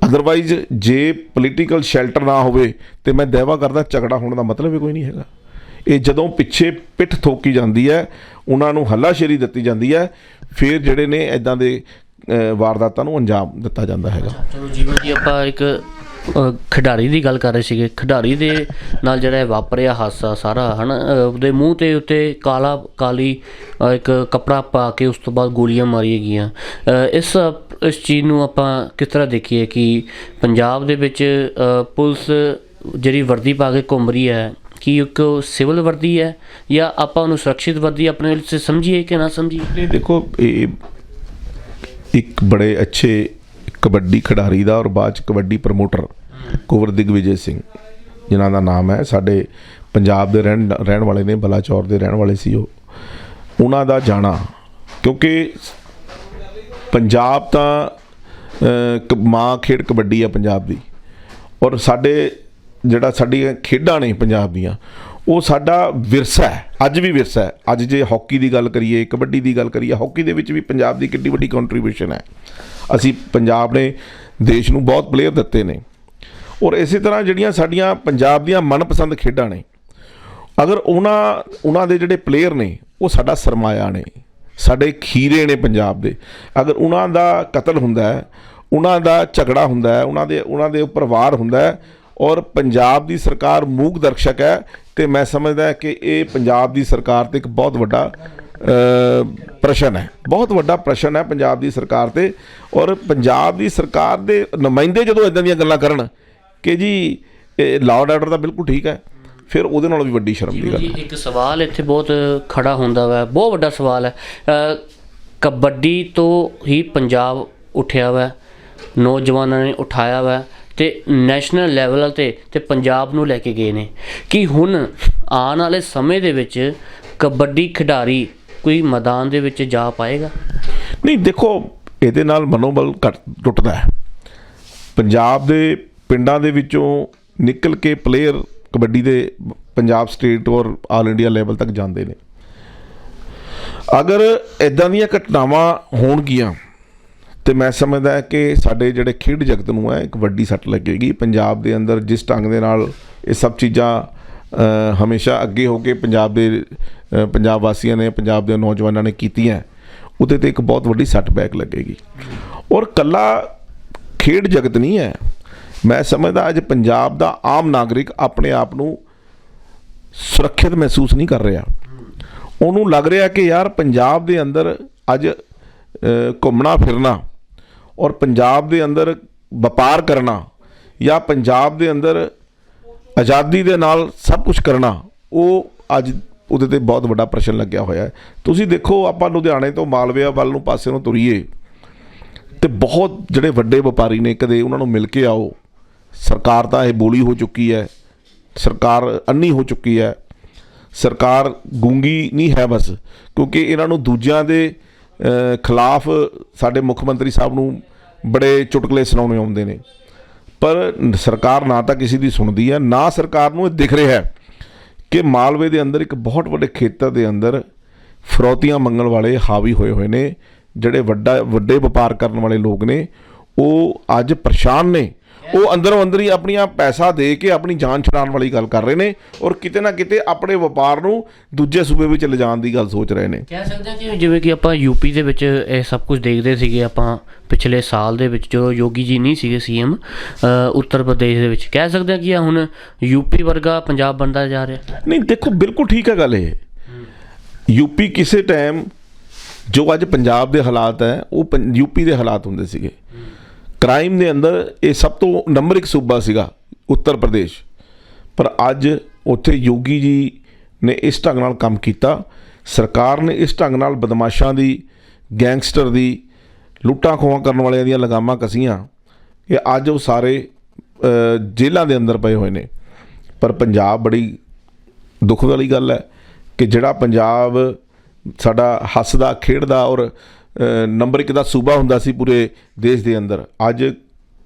S1: ਅਦਰਵਾਈਜ਼ ਜੇ ਪੋਲੀਟੀਕਲ ਸ਼ੈਲਟਰ ਨਾ ਹੋਵੇ, ਤੇ ਮੈਂ ਦਾਅਵਾ ਕਰਦਾ ਝਗੜਾ ਹੋਣ ਦਾ ਮਤਲਬ ਹੀ ਕੋਈ ਨਹੀਂ ਹੈਗਾ। ਇਹ ਜਦੋਂ ਪਿੱਛੇ ਪਿੱਠ ਥੋਕੀ ਜਾਂਦੀ ਹੈ, ਉਹਨਾਂ ਨੂੰ ਹੱਲਾਸ਼ੇਰੀ ਦਿੱਤੀ ਜਾਂਦੀ ਹੈ, ਫਿਰ ਜਿਹੜੇ ਨੇ ਇਦਾਂ ਦੇ ਵਾਰਦਾਤਾਂ ਨੂੰ ਅੰਜਾਮ ਦਿੱਤਾ ਜਾਂਦਾ ਹੈਗਾ।
S2: ਚਲੋ ਜੀਵਨ ਜੀ ਆਪਾਂ ਇੱਕ ਖਿਡਾਰੀ ਦੀ ਗੱਲ ਕਰ ਰਹੇ ਸੀਗੇ। ਖਿਡਾਰੀ ਦੇ ਨਾਲ ਜਿਹੜਾ ਵਾਪਰਿਆ ਹਾਦਸਾ ਸਾਰਾ ਹਨਾ? ਅ, ਉਹਦੇ ਮੂੰਹ ਤੇ ਉੱਤੇ ਕਾਲਾ ਕਾਲੀ ਇੱਕ ਕਪੜਾ ਪਾ ਕੇ ਉਸ ਤੋਂ ਬਾਅਦ ਗੋਲੀਆਂ ਮਾਰੀਆਂ ਗਈਆਂ। ਇਸ ਇਸ ਚੀਜ਼ ਨੂੰ ਆਪਾਂ ਕਿਸ ਤਰ੍ਹਾਂ ਦੇਖੀਏ ਕਿ ਪੰਜਾਬ ਦੇ ਵਿੱਚ ਪੁਲਿਸ ਜਿਹੜੀ ਵਰਦੀ ਪਾ ਕੇ ਘੁੰਮ ਰਹੀ ਹੈ ਕਿ ਇੱਕ ਸਿਵਲ ਵਰਦੀ ਹੈ ਜਾਂ ਆਪਾਂ ਉਹਨੂੰ ਸੁਰੱਖਿਅਤ ਵਰਦੀ ਆਪਣੇ ਲਈ ਸਮਝੀਏ ਕਿ ਨਾ ਸਮਝੀਏ?
S1: ਨਹੀਂ ਦੇਖੋ ਇਹ ਇੱਕ ਬੜੇ ਅੱਛੇ ਕਬੱਡੀ ਖਿਡਾਰੀ ਦਾ ਔਰ ਬਾਅਦ ਚ ਕਬੱਡੀ ਪ੍ਰਮੋਟਰ ਕੁਵਰ ਦਿਗਵਿਜੇ ਸਿੰਘ, ਜਿਨ੍ਹਾਂ ਦਾ ਨਾਮ ਹੈ, ਸਾਡੇ ਪੰਜਾਬ ਦੇ ਰਹਿਣ ਰਹਿਣ ਵਾਲੇ ਨੇ, ਬਲਾਚੌਰ ਦੇ ਰਹਿਣ ਵਾਲੇ ਸੀ ਉਹ। ਉਹਨਾਂ ਦਾ ਜਾਣਾ, ਕਿਉਂਕਿ ਪੰਜਾਬ ਤਾਂ ਕ- ਮਾਂ ਖੇਡ ਕਬੱਡੀ ਆ ਪੰਜਾਬ ਦੀ, ਔਰ ਸਾਡੇ ਜਿਹੜਾ ਸਾਡੀਆਂ ਖੇਡਾਂ ਨੇ ਪੰਜਾਬ ਦੀਆਂ, ਉਹ ਸਾਡਾ ਵਿਰਸਾ ਹੈ, ਅੱਜ ਵੀ ਵਿਰਸਾ ਹੈ। ਅੱਜ ਜੇ ਹਾਕੀ ਦੀ ਗੱਲ ਕਰੀਏ, ਕਬੱਡੀ ਦੀ ਗੱਲ ਕਰੀਏ, ਹਾਕੀ ਦੇ ਵਿੱਚ ਵੀ ਪੰਜਾਬ ਦੀ ਕਿੰਨੀ ਵੱਡੀ ਕੰਟਰੀਬਿਊਸ਼ਨ ਹੈ। ਅਸੀਂ ਪੰਜਾਬ ਨੇ ਦੇਸ਼ ਨੂੰ ਬਹੁਤ ਪਲੇਅਰ ਦਿੱਤੇ ਨੇ। ਔਰ ਇਸੇ ਤਰ੍ਹਾਂ ਜਿਹੜੀਆਂ ਸਾਡੀਆਂ ਪੰਜਾਬ ਦੀਆਂ ਮਨਪਸੰਦ ਖੇਡਾਂ ਨੇ, ਅਗਰ ਉਹਨਾਂ ਉਹਨਾਂ ਦੇ ਜਿਹੜੇ ਪਲੇਅਰ ਨੇ, ਉਹ ਸਾਡਾ ਸਰਮਾਇਆ ਨੇ, ਸਾਡੇ ਖੀਰੇ ਨੇ ਪੰਜਾਬ ਦੇ। ਅਗਰ ਉਹਨਾਂ ਦਾ ਕਤਲ ਹੁੰਦਾ ਹੈ, ਉਹਨਾਂ ਦਾ ਝਗੜਾ ਹੁੰਦਾ ਹੈ, ਉਹਨਾਂ ਦੇ ਉਹਨਾਂ ਦੇ ਉੱਪਰ ਵਾਰ ਹੁੰਦਾ ਹੈ, ਔਰ ਪੰਜਾਬ ਦੀ ਸਰਕਾਰ ਮੂਕ ਦਰਸ਼ਕ ਹੈ, ਤੇ ਮੈਂ ਸਮਝਦਾ ਕਿ ਇਹ ਪੰਜਾਬ ਦੀ ਸਰਕਾਰ ਤੇ ਇੱਕ ਬਹੁਤ ਵੱਡਾ ਪ੍ਰਸ਼ਨ ਹੈ। ਬਹੁਤ ਵੱਡਾ ਪ੍ਰਸ਼ਨ ਹੈ ਪੰਜਾਬ ਦੀ ਸਰਕਾਰ ਤੇ, ਔਰ ਪੰਜਾਬ ਦੀ ਸਰਕਾਰ ਦੇ ਨੁਮਾਇੰਦੇ ਜਦੋਂ ਇਦਾਂ ਦੀਆਂ ਗੱਲਾਂ ਕਰਨ ਕਿ ਜੀ ਲਾਅ ਐਂਡ ਆਰਡਰ ਤਾਂ ਬਿਲਕੁਲ ਠੀਕ ਹੈ। ਫਿਰ ਉਹਦੇ ਨਾਲੋਂ ਵੀ ਵੱਡੀ ਸ਼ਰਮ ਦੀ ਗੱਲ
S2: ਜੀ ਇੱਕ ਸਵਾਲ ਇੱਥੇ ਬਹੁਤ ਖੜਾ ਹੁੰਦਾ ਵਾ ਬਹੁਤ ਵੱਡਾ ਸਵਾਲ ਹੈ। ਕਬੱਡੀ ਤੋਂ ਹੀ ਪੰਜਾਬ ਉੱਠਿਆ ਵਾ ਨੌਜਵਾਨਾਂ ਨੇ ਉਠਾਇਆ ਵਾ ਤੇ ਨੈਸ਼ਨਲ ਲੈਵਲ ਤੇ ਤੇ ਪੰਜਾਬ ਨੂੰ ਲੈ ਕੇ ਗਏ ਨੇ। ਕਿ ਹੁਣ ਆਉਣ ਵਾਲੇ ਸਮੇਂ ਦੇ ਵਿੱਚ ਕਬੱਡੀ ਖਿਡਾਰੀ ਕੋਈ ਮੈਦਾਨ ਦੇ ਵਿੱਚ ਜਾ ਪਾਏਗਾ?
S1: ਨਹੀਂ ਦੇਖੋ ਇਹਦੇ ਨਾਲ ਮਨੋਬਲ ਘਟ ਟੁੱਟਦਾ ਹੈ। ਪੰਜਾਬ ਦੇ ਪਿੰਡਾਂ ਦੇ ਵਿੱਚੋਂ ਨਿਕਲ ਕੇ ਪਲੇਅਰ ਕਬੱਡੀ ਦੇ ਪੰਜਾਬ ਸਟੇਟ ਔਰ ਆਲ ਇੰਡੀਆ ਲੈਵਲ ਤੱਕ ਜਾਂਦੇ ਨੇ। ਅਗਰ ਇਦਾਂ ਦੀਆਂ ਘਟਨਾਵਾਂ ਹੋਣਗੀਆਂ, ਤੇ ਮੈਂ ਸਮਝਦਾ ਕਿ ਸਾਡੇ ਜਿਹੜੇ ਖੇਡ ਜਗਤ ਨੂੰ ਹੈ ਇੱਕ ਵੱਡੀ ਸੱਟ ਲੱਗੇਗੀ। ਪੰਜਾਬ ਦੇ ਅੰਦਰ ਜਿਸ ਢੰਗ ਦੇ ਨਾਲ ਇਹ ਸਭ ਚੀਜ਼ਾਂ ਹਮੇਸ਼ਾ ਅੱਗੇ ਹੋ ਕੇ ਪੰਜਾਬ ਦੇ ਪੰਜਾਬ ਵਾਸੀਆਂ ਨੇ, ਪੰਜਾਬ ਦੇ ਨੌਜਵਾਨਾਂ ਨੇ ਕੀਤੀਆਂ, ਉਹਦੇ ਤੇ ਇੱਕ ਬਹੁਤ ਵੱਡੀ ਸੱਟ ਬੈਕ ਲੱਗੇਗੀ। ਔਰ ਕੱਲਾ ਖੇਡ ਜਗਤ ਨਹੀਂ ਹੈ ਮੈਂ ਸਮਝਦਾ ਅੱਜ ਪੰਜਾਬ ਦਾ ਆਮ ਨਾਗਰਿਕ ਆਪਣੇ ਆਪ ਨੂੰ ਸੁਰੱਖਿਅਤ ਮਹਿਸੂਸ ਨਹੀਂ ਕਰ ਰਿਹਾ। ਉਹਨੂੰ ਲੱਗ ਰਿਹਾ ਕਿ ਯਾਰ ਪੰਜਾਬ ਦੇ ਅੰਦਰ ਅੱਜ ਘੁੰਮਣਾ ਫਿਰਨਾ ਔਰ ਪੰਜਾਬ ਦੇ ਅੰਦਰ ਵਪਾਰ ਕਰਨਾ ਜਾਂ ਪੰਜਾਬ ਦੇ ਅੰਦਰ ਆਜ਼ਾਦੀ ਦੇ ਨਾਲ ਸਭ ਕੁਝ ਕਰਨਾ, ਉਹ ਅੱਜ ਉਹਦੇ ਤੇ ਬਹੁਤ ਵੱਡਾ ਪ੍ਰਸ਼ਨ ਲੱਗਿਆ ਹੋਇਆ ਹੈ। ਤੁਸੀਂ ਦੇਖੋ, ਆਪਾਂ ਲੁਧਿਆਣੇ ਤੋਂ ਮਾਲਵੇ ਵੱਲ ਨੂੰ ਪਾਸੇ ਨੂੰ ਤੁਰੀਏ ਤੇ ਬਹੁਤ ਜਿਹੜੇ ਵੱਡੇ ਵਪਾਰੀ ਨੇ ਕਦੇ ਉਹਨਾਂ ਨੂੰ ਮਿਲ ਕੇ ਆਓ ਸਰਕਾਰ ਤਾਂ ਇਹ ਬੋਲੀ ਹੋ ਚੁੱਕੀ ਹੈ, ਸਰਕਾਰ ਅੰਨੀ ਹੋ ਚੁੱਕੀ ਹੈ, ਸਰਕਾਰ ਗੂੰਗੀ ਨਹੀਂ ਹੈ ਬਸ, ਕਿਉਂਕਿ ਇਹਨਾਂ ਨੂੰ ਦੂਜਿਆਂ ਦੇ ਖਿਲਾਫ ਸਾਡੇ ਮੁੱਖ ਮੰਤਰੀ ਸਾਹਿਬ ਨੂੰ ਬੜੇ ਚੁਟਕਲੇ ਸੁਣਾਉਣੇ ਆਉਂਦੇ ਨੇ। ਪਰ ਸਰਕਾਰ ਨਾ ਤਾਂ ਕਿਸੇ ਦੀ ਸੁਣਦੀ ਹੈ, ਨਾ ਸਰਕਾਰ ਨੂੰ ਇਹ ਦਿਖ ਰਿਹਾ ਹੈ ਕਿ ਮਾਲਵੇ ਦੇ ਅੰਦਰ ਇੱਕ ਬਹੁਤ ਵੱਡੇ ਖੇਤਰ ਦੇ ਅੰਦਰ ਫਰੋਤੀਆਂ ਮੰਗਣ ਵਾਲੇ ਹਾਵੀ ਹੋਏ ਹੋਏ ਨੇ, ਜਿਹੜੇ ਵੱਡਾ, ਵੱਡੇ ਵਪਾਰ ਕਰਨ ਵਾਲੇ ਲੋਕ ਨੇ, ਉਹ ਅੱਜ ਪਰੇਸ਼ਾਨ ਨੇ। ਉਹ ਅੰਦਰੋਂ ਅੰਦਰ ਹੀ ਆਪਣੀਆਂ ਪੈਸਾ ਦੇ ਕੇ ਆਪਣੀ ਜਾਨ ਛੁਡਾਉਣ ਵਾਲੀ ਗੱਲ ਕਰ ਰਹੇ ਨੇ ਔਰ ਕਿਤੇ ਨਾ ਕਿਤੇ ਆਪਣੇ ਵਪਾਰ ਨੂੰ ਦੂਜੇ ਸੂਬੇ ਵਿੱਚ ਲਿਜਾਣ ਦੀ ਗੱਲ ਸੋਚ ਰਹੇ ਨੇ।
S2: ਕਹਿ ਸਕਦੇ ਕਿ ਜਿਵੇਂ ਕਿ ਆਪਾਂ ਯੂਪੀ ਦੇ ਵਿੱਚ ਇਹ ਸਭ ਕੁਝ ਦੇਖਦੇ ਸੀਗੇ ਆਪਾਂ ਪਿਛਲੇ ਸਾਲ ਦੇ ਵਿੱਚ ਜਦੋਂ ਯੋਗੀ ਜੀ ਨਹੀਂ ਸੀਗੇ ਸੀਐਮ ਉੱਤਰ ਪ੍ਰਦੇਸ਼ ਦੇ ਵਿੱਚ। ਕਹਿ ਸਕਦੇ ਹਾਂ ਕਿ ਹੁਣ ਯੂਪੀ ਵਰਗਾ ਪੰਜਾਬ ਬਣਦਾ ਜਾ ਰਿਹਾ।
S1: ਨਹੀਂ ਦੇਖੋ ਬਿਲਕੁਲ ਠੀਕ ਹੈ ਗੱਲ ਇਹ। ਯੂਪੀ ਕਿਸੇ ਟਾਈਮ ਜੋ ਅੱਜ ਪੰਜਾਬ ਦੇ ਹਾਲਾਤ ਹੈ ਉਹ ਯੂਪੀ ਦੇ ਹਾਲਾਤ ਹੁੰਦੇ ਸੀਗੇ। ਕ੍ਰਾਈਮ ਦੇ ਅੰਦਰ ਇਹ ਸਭ ਤੋਂ ਨੰਬਰ ਇੱਕ ਸੂਬਾ ਸੀਗਾ, ਉੱਤਰ ਪ੍ਰਦੇਸ਼। ਪਰ ਅੱਜ ਉੱਥੇ ਯੋਗੀ ਜੀ ਨੇ ਇਸ ਢੰਗ ਨਾਲ ਕੰਮ ਕੀਤਾ। ਸਰਕਾਰ ਨੇ ਇਸ ਢੰਗ ਨਾਲ ਬਦਮਾਸ਼ਾਂ ਦੀ ਗੈਂਗਸਟਰ ਦੀ, ਲੁੱਟਾਂ ਖੋਹਾਂ ਕਰਨ ਵਾਲਿਆਂ ਦੀਆਂ ਲਗਾਮਾਂ ਕਸੀਆਂ। ਕਿ ਅੱਜ ਉਹ ਸਾਰੇ ਜੇਲ੍ਹਾਂ ਦੇ ਅੰਦਰ ਪਏ ਹੋਏ ਨੇ। ਪਰ ਪੰਜਾਬ ਬੜੀ ਦੁੱਖ ਵਾਲੀ ਗੱਲ ਹੈ ਕਿ ਜਿਹੜਾ ਪੰਜਾਬ ਸਾਡਾ ਹੱਸਦਾ, ਖੇਡਦਾ ਔਰ ਨੰਬਰ 1 ਦਾ ਸੂਬਾ ਹੁੰਦਾ ਸੀ ਪੂਰੇ ਦੇਸ਼ ਦੇ ਅੰਦਰ। ਅੱਜ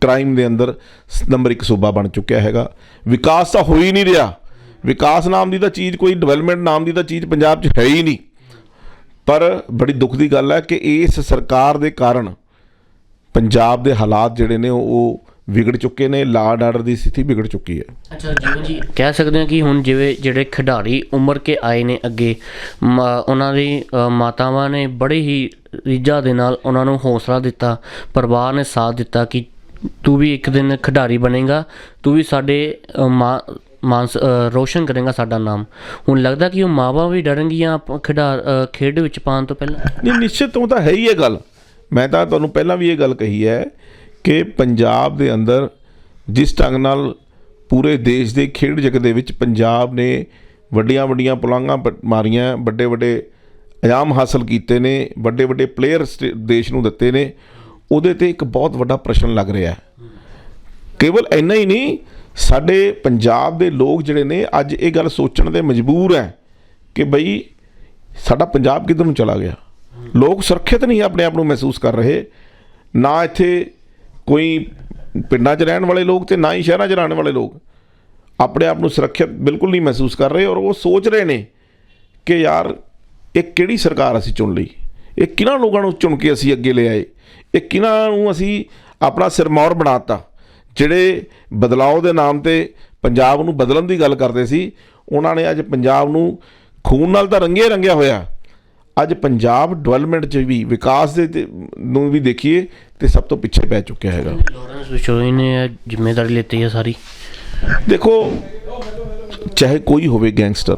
S1: ਕ੍ਰਾਈਮ ਦੇ ਅੰਦਰ ਨੰਬਰ 1 ਸੂਬਾ ਬਣ ਚੁੱਕਿਆ ਹੈਗਾ। ਵਿਕਾਸ ਤਾਂ ਹੋ ਹੀ ਨਹੀਂ ਰਿਹਾ। ਵਿਕਾਸ ਨਾਮ ਦੀ ਤਾਂ ਚੀਜ਼ ਕੋਈ ਡਿਵੈਲਪਮੈਂਟ ਨਾਮ ਦੀ ਤਾਂ ਚੀਜ਼ ਪੰਜਾਬ 'ਚ ਹੈ ਹੀ ਨਹੀਂ। ਪਰ ਬੜੀ ਦੁੱਖ ਦੀ ਗੱਲ ਹੈ ਕਿ ਇਸ ਸਰਕਾਰ ਦੇ ਕਾਰਨ ਪੰਜਾਬ ਦੇ ਹਾਲਾਤ ਜਿਹੜੇ ਨੇ ਉਹ ਵਿਗੜ ਚੁੱਕੇ ਨੇ ਲਾਅ ਐਂਡ ਆਰਡਰ ਦੀ ਸਥਿਤੀ ਵਿਗੜ ਚੁੱਕੀ ਹੈ।
S2: ਅੱਛਾ ਜਿਵੇਂ ਜੀ ਕਹਿ ਸਕਦੇ ਹਾਂ ਕਿ ਹੁਣ ਜਿਵੇਂ ਜਿਹੜੇ ਖਿਡਾਰੀ ਉਮਰ ਕੇ ਆਏ ਨੇ ਅੱਗੇ ਉਹਨਾਂ ਦੀ ਮਾਤਾਵਾਂ ਨੇ ਬੜੇ ਹੀ ਰੀਝਾਂ ਦੇ ਨਾਲ ਉਹਨਾਂ ਨੂੰ ਹੌਸਲਾ ਦਿੱਤਾ ਪਰਿਵਾਰ ਨੇ ਸਾਥ ਦਿੱਤਾ ਕਿ ਤੂੰ ਵੀ ਇੱਕ ਦਿਨ ਖਿਡਾਰੀ ਬਣੇਗਾ ਤੂੰ ਵੀ ਸਾਡੇ ਮਾਂ ਮਾਨਸ ਰੋਸ਼ਨ ਕਰੇਗਾ ਸਾਡਾ ਨਾਮ। ਹੁਣ ਲੱਗਦਾ ਕਿ ਉਹ ਮਾਵਾਂ ਵੀ ਡਰਨਗੀਆਂ ਆਪ- ਖਿਡਾ ਅ, ਖੇਡ ਵਿੱਚ ਪਾਉਣ ਤੋਂ ਪਹਿਲਾਂ?
S1: ਨਹੀਂ ਨਿਸ਼ਚਿਤ ਉਹ ਤਾਂ ਹੈ ਹੀ ਇਹ ਗੱਲ। ਮੈਂ ਤਾਂ ਤੁਹਾਨੂੰ ਪਹਿਲਾਂ ਵੀ ਇਹ ਗੱਲ ਕਹੀ ਹੈ ਕਿ ਪੰਜਾਬ ਦੇ ਅੰਦਰ ਜਿਸ ਢੰਗ ਨਾਲ ਪੂਰੇ ਦੇਸ਼ ਦੇ ਖੇਡ ਜਗਤ ਦੇ ਵਿੱਚ ਪੰਜਾਬ ਨੇ ਵੱਡੀਆਂ ਵੱਡੀਆਂ ਪੁਲਾਂਘਾਂ ਪ- ਮਾਰੀਆਂ, ਵੱਡੇ ਵੱਡੇ ਇਨਾਮ ਹਾਸਲ ਕੀਤੇ ਨੇ, ਵੱਡੇ ਵੱਡੇ ਪਲੇਅਰ ਦੇਸ਼ ਨੂੰ ਦਿੱਤੇ ਨੇ, ਉਹਦੇ ਤੇ ਇੱਕ ਬਹੁਤ ਵੱਡਾ ਪ੍ਰਸ਼ਨ ਲੱਗ ਰਿਹਾ ਹੈ। ਕੇਵਲ ਇੰਨਾ ਹੀ ਨਹੀਂ, ਸਾਡੇ ਪੰਜਾਬ ਦੇ ਲੋਕ ਜਿਹੜੇ ਨੇ ਅੱਜ ਇਹ ਗੱਲ ਸੋਚਣ ਦੇ ਮਜਬੂਰ ਹੈ ਕਿ ਬਈ ਸਾਡਾ ਪੰਜਾਬ ਕਿੱਧਰ ਨੂੰ ਚਲਾ ਗਿਆ? ਲੋਕ ਸੁਰੱਖਿਅਤ ਨਹੀਂ ਆਪਣੇ ਆਪ ਨੂੰ ਮਹਿਸੂਸ ਕਰ ਰਹੇ, ਨਾ ਇੱਥੇ ਕੋਈ ਪਿੰਡਾਂ 'ਚ ਰਹਿਣ ਵਾਲੇ ਲੋਕ ਤੇ ਨਾ ਹੀ ਸ਼ਹਿਰਾਂ 'ਚ ਰਹਿਣ ਵਾਲੇ ਲੋਕ ਆਪਣੇ ਆਪ ਨੂੰ ਸੁਰੱਖਿਅਤ ਬਿਲਕੁਲ ਨਹੀਂ ਮਹਿਸੂਸ ਕਰ ਰਹੇ ਔਰ ਉਹ ਸੋਚ ਰਹੇ ਨੇ ਕਿ ਯਾਰ ਇਹ ਕਿਹੜੀ ਸਰਕਾਰ ਅਸੀਂ ਚੁਣ ਲਈ? ਇਹ ਕਿਹਨਾਂ ਲੋਕਾਂ ਨੂੰ ਚੁਣ ਕੇ ਅਸੀਂ ਅੱਗੇ ਲੈ ਆਏ? ਇਹ ਕਿਹਨਾਂ ਨੂੰ ਅਸੀਂ ਆਪਣਾ ਸਿਰਮੌਰ ਬਣਾਤਾ? ਜਿਹੜੇ ਬਦਲਾਅ ਦੇ ਨਾਮ ਤੇ ਪੰਜਾਬ ਨੂੰ ਬਦਲਣ ਦੀ ਗੱਲ ਕਰਦੇ ਸੀ, ਉਹਨਾਂ ਨੇ ਅੱਜ ਪੰਜਾਬ ਨੂੰ ਖੂਨ ਨਾਲ ਤਾਂ ਰੰਗੇ ਰੰਗਿਆ ਹੋਇਆ। ਅੱਜ ਪੰਜਾਬ ਡਿਵੈਲਪਮੈਂਟ 'ਚ ਵੀ ਵਿਕਾਸ ਦੇ ਨੂੰ ਵੀ ਦੇਖੀਏ ਤੇ ਸਭ ਤੋਂ ਪਿੱਛੇ ਪੈ ਚੁੱਕਿਆ ਹੈਗਾ।
S2: ਲਾਰੈਂਸ ਬਿਸ਼ੋਈ ਨੇ ਇਹ ਜ਼ਿੰਮੇਵਾਰੀ ਲੈਤੀ ਹੈ ਸਾਰੀ।
S1: ਦੇਖੋ ਚਾਹੇ ਕੋਈ ਹੋਵੇ ਗੈਂਗਸਟਰ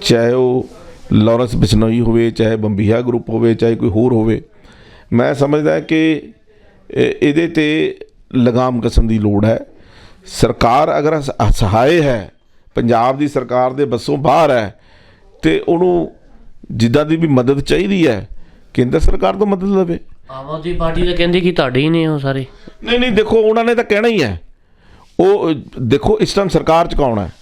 S1: ਚਾਹੇ ਉਹ ਲਾਰੈਂਸ ਬਿਸ਼ਨੋਈ ਹੋਵੇ ਚਾਹੇ ਬੰਬੀਹਾ ਗਰੁੱਪ ਹੋਵੇ ਚਾਹੇ ਕੋਈ ਹੋਰ ਹੋਵੇ ਮੈਂ ਸਮਝਦਾ ਕਿ ਇਹ- ਇਹਦੇ ਤੇ ਲਗਾਮ ਕਸਣ ਦੀ ਲੋੜ ਹੈ। ਸਰਕਾਰ ਅਗਰ ਅਸਹਾਏ ਹੈ ਪੰਜਾਬ ਦੀ ਸਰਕਾਰ ਦੇ ਬੱਸੋਂ ਬਾਹਰ ਹੈ ਤੇ ਉਹਨੂੰ ਜਿੱਦਾਂ ਦੀ ਵੀ ਮਦਦ ਚਾਹੀਦੀ ਹੈ ਕੇਂਦਰ ਸਰਕਾਰ ਤੋਂ ਮਦਦ ਲਵੇ।
S2: ਆਮ ਆਦਮੀ ਪਾਰਟੀ ਤਾਂ ਕਹਿੰਦੀ ਕਿ ਤੁਹਾਡੇ ਹੀ ਨੇ ਉਹ ਸਾਰੇ।
S1: ਨਹੀਂ ਨਹੀਂ ਦੇਖੋ ਉਹਨਾਂ ਨੇ ਤਾਂ ਕਹਿਣਾ ਹੀ ਹੈ। ਉਹ ਦੇਖੋ ਇਸ ਟਾਈਮ ਸਰਕਾਰ ਚ ਕੌਣ ਹੈ?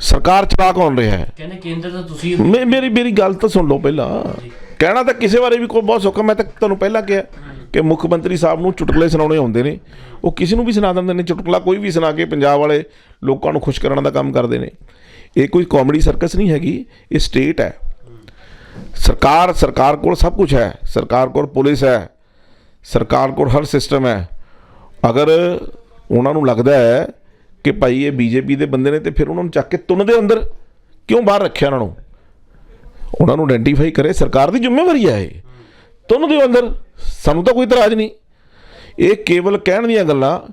S1: ਸਰਕਾਰ ਚਲਾ ਕੌਣ ਰਿਹਾ ਹੈ।
S2: ਕਹਿੰਦੇ ਕੇਂਦਰ ਤਾਂ ਤੁਸੀਂ
S1: ਮੇ- ਮੇਰੀ ਮੇਰੀ ਗੱਲ ਤਾਂ ਸੁਣ ਲਓ ਪਹਿਲਾਂ। ਕਹਿਣਾ ਤਾਂ ਕਿਸੇ ਬਾਰੇ ਵੀ ਕੋਈ ਬਹੁਤ ਸੌਖਾ ਮੈਂ ਤਾਂ ਤੁਹਾਨੂੰ ਪਹਿਲਾਂ ਕਿਹਾ ਕਿ ਮੁੱਖ ਮੰਤਰੀ ਸਾਹਿਬ ਨੂੰ ਚੁਟਕਲੇ ਸੁਣਾਉਣੇ ਹੁੰਦੇ ਨੇ। ਉਹ ਕਿਸੇ ਨੂੰ ਵੀ ਸੁਣਾ ਦਿੰਦੇ ਨੇ। ਚੁਟਕਲਾ ਕੋਈ ਵੀ ਸੁਣਾ ਕੇ ਪੰਜਾਬ ਵਾਲੇ ਲੋਕਾਂ ਨੂੰ ਖੁਸ਼ ਕਰਨ ਦਾ ਕੰਮ ਕਰਦੇ ਨੇ। ਇਹ ਕੋਈ ਕਾਮੇਡੀ ਸਰਕਸ ਨਹੀਂ ਹੈਗੀ। ਇਹ ਸਟੇਟ ਹੈ। ਸਰਕਾਰ ਸਰਕਾਰ ਕੋਲ ਸਭ ਕੁਝ ਹੈ। ਸਰਕਾਰ ਕੋਲ ਪੁਲਿਸ ਹੈ। ਸਰਕਾਰ ਕੋਲ ਹਰ ਸਿਸਟਮ ਹੈ। ਅਗਰ ਉਹਨਾਂ ਨੂੰ ਲੱਗਦਾ ਹੈ ਕਿ ਭਾਈ ਇਹ ਬੀਜੇਪੀ ਦੇ ਬੰਦੇ ਨੇ ਤੇ ਫਿਰ ਉਹਨਾਂ ਨੂੰ ਚੱਕ ਕੇ ਤੁੰਨ ਦੇ ਅੰਦਰ, ਕਿਉਂ ਬਾਹਰ ਰੱਖਿਆ ਉਹਨਾਂ ਨੂੰ? ਉਹਨਾਂ ਨੂੰ ਆਇਡੈਂਟੀਫਾਈ ਕਰੇ। ਸਰਕਾਰ ਦੀ ਜ਼ਿੰਮੇਵਾਰੀ ਹੈ ਇਹ। ਤੁੰਨ ਦੇ ਅੰਦਰ। ਸਾਨੂੰ ਤਾਂ ਕੋਈ ਇਤਰਾਜ਼ ਨਹੀਂ। ਇਹ ਕੇਵਲ ਕਹਿਣ ਦੀਆਂ ਗੱਲਾਂ।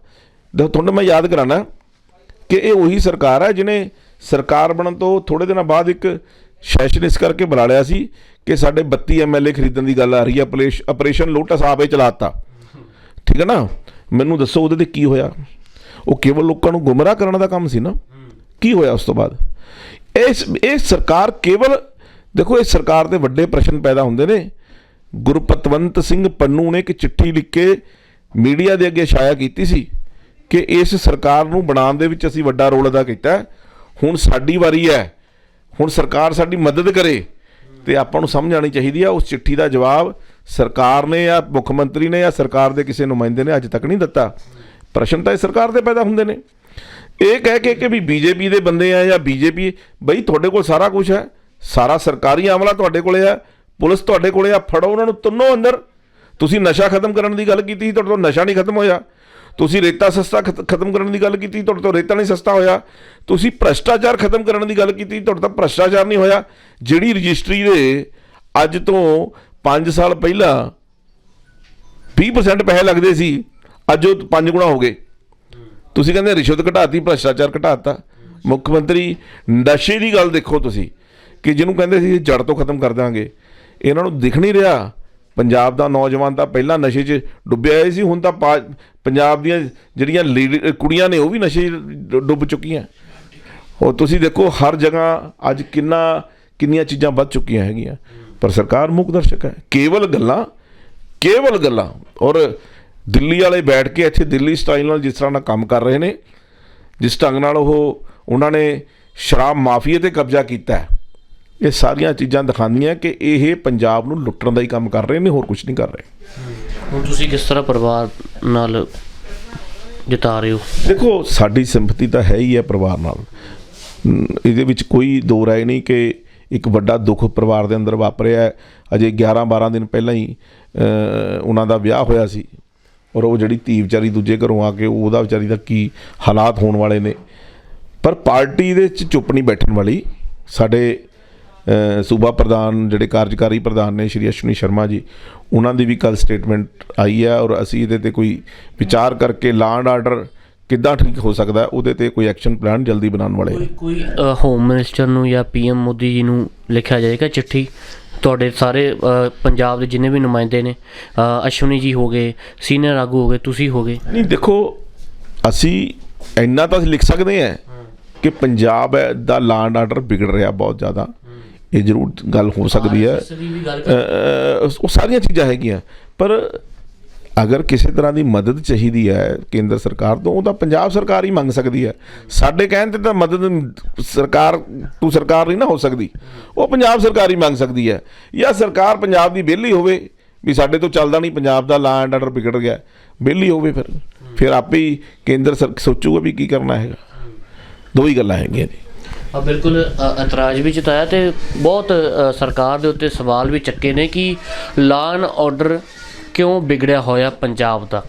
S1: ਦੇਖੋ, ਤੁਹਾਨੂੰ ਮੈਂ ਯਾਦ ਕਰਾਣਾ ਕਿ ਇਹ ਉਹੀ ਸਰਕਾਰ ਹੈ ਜਿਹਨੇ ਸਰਕਾਰ ਬਣਨ ਤੋਂ ਥੋੜੇ ਦਿਨਾਂ ਬਾਅਦ ਇੱਕ ਸੈਸ਼ਨ ਇਸ ਕਰਕੇ ਬੁਲਾ ਲਿਆ ਸੀ ਕਿ ਸਾਡੇ 32 ਐਮਐਲਏ ਖਰੀਦਣ ਦੀ ਗੱਲ ਆ ਰਹੀ ਹੈ ਆਪਰੇਸ਼ਨ ਲੋਟਸ ਆਪੇ ਚਲਾਤਾ। ਠੀਕ ਹੈ ਨਾ? ਮੈਨੂੰ ਦੱਸੋ ਉਹਦੇ ਤੇ ਕੀ ਹੋਇਆ? ਉਹ ਕੇਵਲ ਲੋਕਾਂ ਨੂੰ ਗੁੰਮਰਾਹ ਕਰਨ ਦਾ ਕੰਮ ਸੀ ਨਾ? ਕੀ ਹੋਇਆ ਉਸ ਤੋਂ ਬਾਅਦ? ਇਸ, ਇਹ ਸਰਕਾਰ ਕੇਵਲ, ਦੇਖੋ ਇਹ ਸਰਕਾਰ ਦੇ ਵੱਡੇ ਪ੍ਰਸ਼ਨ ਪੈਦਾ ਹੁੰਦੇ ਨੇ। ਗੁਰਪਤਵੰਤ ਸਿੰਘ ਪੰਨੂ ਨੇ ਇੱਕ ਚਿੱਠੀ ਲਿਖ ਕੇ ਮੀਡੀਆ ਦੇ ਅੱਗੇ ਛਾਇਆ ਕੀਤੀ ਸੀ ਕਿ ਇਸ ਸਰਕਾਰ ਨੂੰ ਬਣਾਉਣ ਦੇ ਵਿੱਚ ਅਸੀਂ ਵੱਡਾ ਰੋਲ ਅਦਾ ਕੀਤਾ। ਹੁਣ ਸਾਡੀ ਵਾਰੀ ਹੈ। ਹੁਣ ਸਰਕਾਰ ਸਾਡੀ ਮਦਦ ਕਰੇ ਤੇ ਆਪਾਂ ਨੂੰ ਸਮਝ ਆਣੀ ਚਾਹੀਦੀ ਆ ਉਸ ਚਿੱਠੀ ਦਾ ਜਵਾਬ ਸਰਕਾਰ ਨੇ ਜਾਂ ਮੁੱਖ ਮੰਤਰੀ ਨੇ ਜਾਂ ਸਰਕਾਰ ਦੇ ਕਿਸੇ ਨੁਮਾਇੰਦੇ ਨੇ ਅੱਜ ਤੱਕ ਨਹੀਂ ਦਿੱਤਾ। ਪ੍ਰਸ਼ਨ ਤਾਂ ਇਹ ਸਰਕਾਰ ਦੇ ਪੈਦਾ ਹੁੰਦੇ ਨੇ। ਇਹ ਕਹਿ ਕੇ ਕਿ ਵੀ ਬੀਜੇਪੀ ਦੇ ਬੰਦੇ ਆ ਜਾਂ ਬੀਜੇਪੀ ਬਈ ਤੁਹਾਡੇ ਕੋਲ ਸਾਰਾ ਕੁਝ ਹੈ ਸਾਰਾ ਸਰਕਾਰੀ ਆਮਲਾ ਤੁਹਾਡੇ ਕੋਲੇ ਆ ਪੁਲਿਸ ਤੁਹਾਡੇ ਕੋਲੇ ਆ ਫੜੋ ਉਹਨਾਂ ਨੂੰ ਤੁੰਨੋ ਅੰਦਰ। ਤੁਸੀਂ ਨਸ਼ਾ ਖਤਮ ਕਰਨ ਦੀ ਗੱਲ ਕੀਤੀ ਸੀ, ਤੁਹਾਡੇ ਤੋਂ ਨਸ਼ਾ ਨਹੀਂ ਖਤਮ ਹੋਇਆ। ਤੁਸੀਂ ਰੇਤਾ ਸਸਤਾ ਖਤ- ਖਤਮ ਕਰਨ ਦੀ ਗੱਲ ਕੀਤੀ, ਤੁਹਾਡੇ ਤੋਂ ਰੇਤਾ ਨਹੀਂ ਸਸਤਾ ਹੋਇਆ। ਤੁਸੀਂ ਭ੍ਰਸ਼ਟਾਚਾਰ ਖਤਮ ਕਰਨ ਦੀ ਗੱਲ ਕੀਤੀ, ਤੁਹਾਡੇ ਤੋਂ ਭ੍ਰਸ਼ਟਾਚਾਰ ਨਹੀਂ ਹੋਇਆ। ਜਿਹੜੀ ਰਜਿਸਟਰੀ ਦੇ ਅੱਜ ਤੋਂ 5 ਸਾਲ ਪਹਿਲਾਂ 20% ਪੈਸੇ ਲੱਗਦੇ ਸੀ, ਅੱਜ ਉਹ 5 ਗੁਣਾ ਹੋ ਗਏ। ਤੁਸੀਂ ਕਹਿੰਦੇ ਰਿਸ਼ਵਤ ਘਟਾਤੀ, ਭ੍ਰਸ਼ਟਾਚਾਰ ਘਟਾਤਾ। ਮੁੱਖ ਮੰਤਰੀ ਨਸ਼ੇ ਦੀ ਗੱਲ ਦੇਖੋ ਤੁਸੀਂ, ਕਿ ਜਿਹਨੂੰ ਕਹਿੰਦੇ ਸੀ ਜੜ ਤੋਂ ਖਤਮ ਕਰ ਦਾਂਗੇ ਇਹਨਾਂ ਨੂੰ ਦਿਖ ਨਹੀਂ ਰਿਹਾ ਪੰਜਾਬ ਦਾ ਨੌਜਵਾਨ ਤਾਂ ਪਹਿਲਾਂ ਨਸ਼ੇ 'ਚ ਡੁੱਬਿਆ ਹੋਇਆ ਸੀ, ਹੁਣ ਤਾਂ ਪਾ- ਪੰਜਾਬ ਦੀਆਂ ਜਿਹੜੀਆਂ ਲੀਡ- ਕੁੜੀਆਂ ਨੇ ਉਹ ਵੀ ਨਸ਼ੇ 'ਚ ਡੁ- ਡੁੱਬ ਚੁੱਕੀਆਂ। ਉਹ ਤੁਸੀਂ ਦੇਖੋ, ਹਰ ਜਗ੍ਹਾ ਅੱਜ ਕਿੰਨਾ, ਕਿੰਨੀਆਂ ਚੀਜ਼ਾਂ ਵੱਧ ਚੁੱਕੀਆਂ ਹੈਗੀਆਂ। ਪਰ ਸਰਕਾਰ ਮੁੱਖ ਦਰਸ਼ਕ ਹੈ। ਕੇਵਲ ਗੱਲਾਂ ਕੇਵਲ ਗੱਲਾਂ। ਔਰ ਦਿੱਲੀ ਵਾਲੇ ਬੈਠ ਕੇ ਇੱਥੇ ਦਿੱਲੀ ਸਟਾਈਲ ਨਾਲ ਜਿਸ ਤਰ੍ਹਾਂ ਨਾਲ ਕੰਮ ਕਰ ਰਹੇ ਨੇ, ਜਿਸ ਢੰਗ ਨਾਲ ਉਹ, ਉਹਨਾਂ ਨੇ ਸ਼ਰਾਬ ਮਾਫੀਏ ਤੇ ਕਬਜ਼ਾ ਕੀਤਾ ਹੈ। ਇਹ ਸਾਰੀਆਂ ਚੀਜ਼ਾਂ ਦਿਖਾਉਂਦੀਆਂ ਕਿ ਇਹ ਪੰਜਾਬ ਨੂੰ ਲੁੱਟਣ ਦਾ ਹੀ ਕੰਮ ਕਰ ਰਹੇ ਨੇ ਹੋਰ ਕੁਝ ਨਹੀਂ ਕਰ ਰਹੇ।
S2: ਹੁਣ ਤੁਸੀਂ ਕਿਸ ਤਰ੍ਹਾਂ ਪਰਿਵਾਰ ਨਾਲ ਜਿਤਾ ਰਹੇ ਹੋ?
S1: ਦੇਖੋ ਸਾਡੀ ਸਿੰਪਥੀ ਤਾਂ ਹੈ ਹੀ ਹੈ ਪਰਿਵਾਰ ਨਾਲ। ਇਹਦੇ ਵਿੱਚ ਕੋਈ ਦੋ ਰਾਏ ਨਹੀਂ ਕਿ ਇੱਕ ਵੱਡਾ ਦੁੱਖ ਪਰਿਵਾਰ ਦੇ ਅੰਦਰ ਵਾਪਰਿਆ ਹੈ। ਅਜੇ 11 12 ਦਿਨ ਪਹਿਲਾਂ ਹੀ ਉਹਨਾਂ ਦਾ ਵਿਆਹ ਹੋਇਆ ਸੀ ਔਰ ਉਹ ਜਿਹੜੀ ਧੀ ਵਿਚਾਰੀ ਦੂਜੇ ਘਰੋਂ ਆ ਕੇ ਉਹਦਾ ਵਿਚਾਰੀ ਦਾ ਕੀ ਹਾਲਾਤ ਹੋਣ ਵਾਲੇ ਨੇ। ਪਰ ਪਾਰਟੀ ਦੇ ਵਿੱਚ ਚੁੱਪ ਨਹੀਂ ਬੈਠਣ ਵਾਲੀ। ਸਾਡੇ ਸੂਬਾ ਪ੍ਰਧਾਨ ਜਿਹੜੇ ਕਾਰਜਕਾਰੀ ਪ੍ਰਧਾਨ ਨੇ ਸ਼੍ਰੀ ਅਸ਼ਵਨੀ ਸ਼ਰਮਾ ਜੀ ਉਹਨਾਂ ਦੀ ਵੀ ਕੱਲ ਸਟੇਟਮੈਂਟ ਆਈ ਹੈ ਔਰ ਅਸੀਂ ਇਹਦੇ ਤੇ ਕੋਈ ਵਿਚਾਰ ਕਰਕੇ ਲਾਅ ਐਂਡ ਆਰਡਰ ਕਿੱਦਾਂ ਠੀਕ ਹੋ ਸਕਦਾ ਉਹਦੇ ਤੇ ਕੋਈ ਐਕਸ਼ਨ ਪਲਾਨ ਜਲਦੀ ਬਣਾਉਣ ਵਾਲੇ
S2: ਕੋਈ ਕੋਈ ਹੋਮ ਮਿਨਿਸਟਰ ਨੂੰ ਜਾਂ ਪੀਐਮ ਮੋਦੀ ਜੀ ਨੂੰ ਲਿਖਿਆ ਜਾਏਗਾ ਚਿੱਠੀ? ਤੁਹਾਡੇ ਸਾਰੇ ਪੰਜਾਬ ਦੇ ਜਿੰਨੇ ਵੀ ਨੁਮਾਇੰਦੇ ਨੇ ਅਸ਼ਵਨੀ ਜੀ ਹੋ ਗਏ ਸੀਨੀਅਰ ਆਗੂ ਹੋ ਗਏ ਤੁਸੀਂ ਹੋ ਗਏ।
S1: ਨਹੀਂ ਦੇਖੋ ਅਸੀਂ ਇੰਨਾ ਤਾਂ ਲਿਖ ਸਕਦੇ ਹਾਂ ਕਿ ਪੰਜਾਬ ਦਾ ਲਾਅ ਐਂਡ ਆਰਡਰ ਵਿਗੜ ਰਿਹਾ ਬਹੁਤ ਜ਼ਿਆਦਾ। ਇਹ ਜ਼ਰੂਰ ਗੱਲ ਹੋ ਸਕਦੀ ਹੈ। ਉਹ ਸਾਰੀਆਂ ਚੀਜ਼ਾਂ ਹੈਗੀਆਂ ਪਰ ਅਗਰ ਕਿਸੇ ਤਰ੍ਹਾਂ ਦੀ ਮਦਦ ਚਾਹੀਦੀ ਹੈ ਕੇਂਦਰ ਸਰਕਾਰ ਤੋਂ ਉਹ ਤਾਂ ਪੰਜਾਬ ਸਰਕਾਰ ਹੀ ਮੰਗ ਸਕਦੀ ਹੈ। ਸਾਡੇ ਕਹਿਣ ਤੇ ਤਾਂ ਮਦਦ ਸਰਕਾਰ ਤੂੰ ਸਰਕਾਰ ਨਹੀਂ ਨਾ ਹੋ ਸਕਦੀ। ਉਹ ਪੰਜਾਬ ਸਰਕਾਰ ਹੀ ਮੰਗ ਸਕਦੀ ਹੈ। ਜਾਂ ਸਰਕਾਰ ਪੰਜਾਬ ਦੀ ਵਿਹਲੀ ਹੋਵੇ ਵੀ ਸਾਡੇ ਤੋਂ ਚੱਲਦਾ ਨਹੀਂ ਪੰਜਾਬ ਦਾ ਲਾ ਐਂਡ ਆਰਡਰ ਵਿਗੜ ਗਿਆ। ਵਿਹਲੀ ਹੋਵੇ ਫਿਰ। ਫਿਰ ਆਪੇ ਹੀ ਕੇਂਦਰ ਸੋਚੂਗਾ ਵੀ ਕੀ ਕਰਨਾ ਹੈਗਾ। ਦੋ ਹੀ ਗੱਲਾਂ ਹੈਗੀਆਂ ਜੀ।
S2: ਆ ਬਿਲਕੁਲ ਅ, ਇਤਰਾਜ਼ ਵੀ ਜਤਾਇਆ ਤੇ ਬਹੁਤ ਅ, ਸਰਕਾਰ ਦੇ ਉੱਤੇ ਸਵਾਲ ਵੀ ਚੱਕੇ ਨੇ ਕਿ ਲਾਅ ਐਂਡ ਆਰਡਰ ਕਿਉਂ ਵਿਗੜਿਆ ਹੋਇਆ ਪੰਜਾਬ ਦਾ?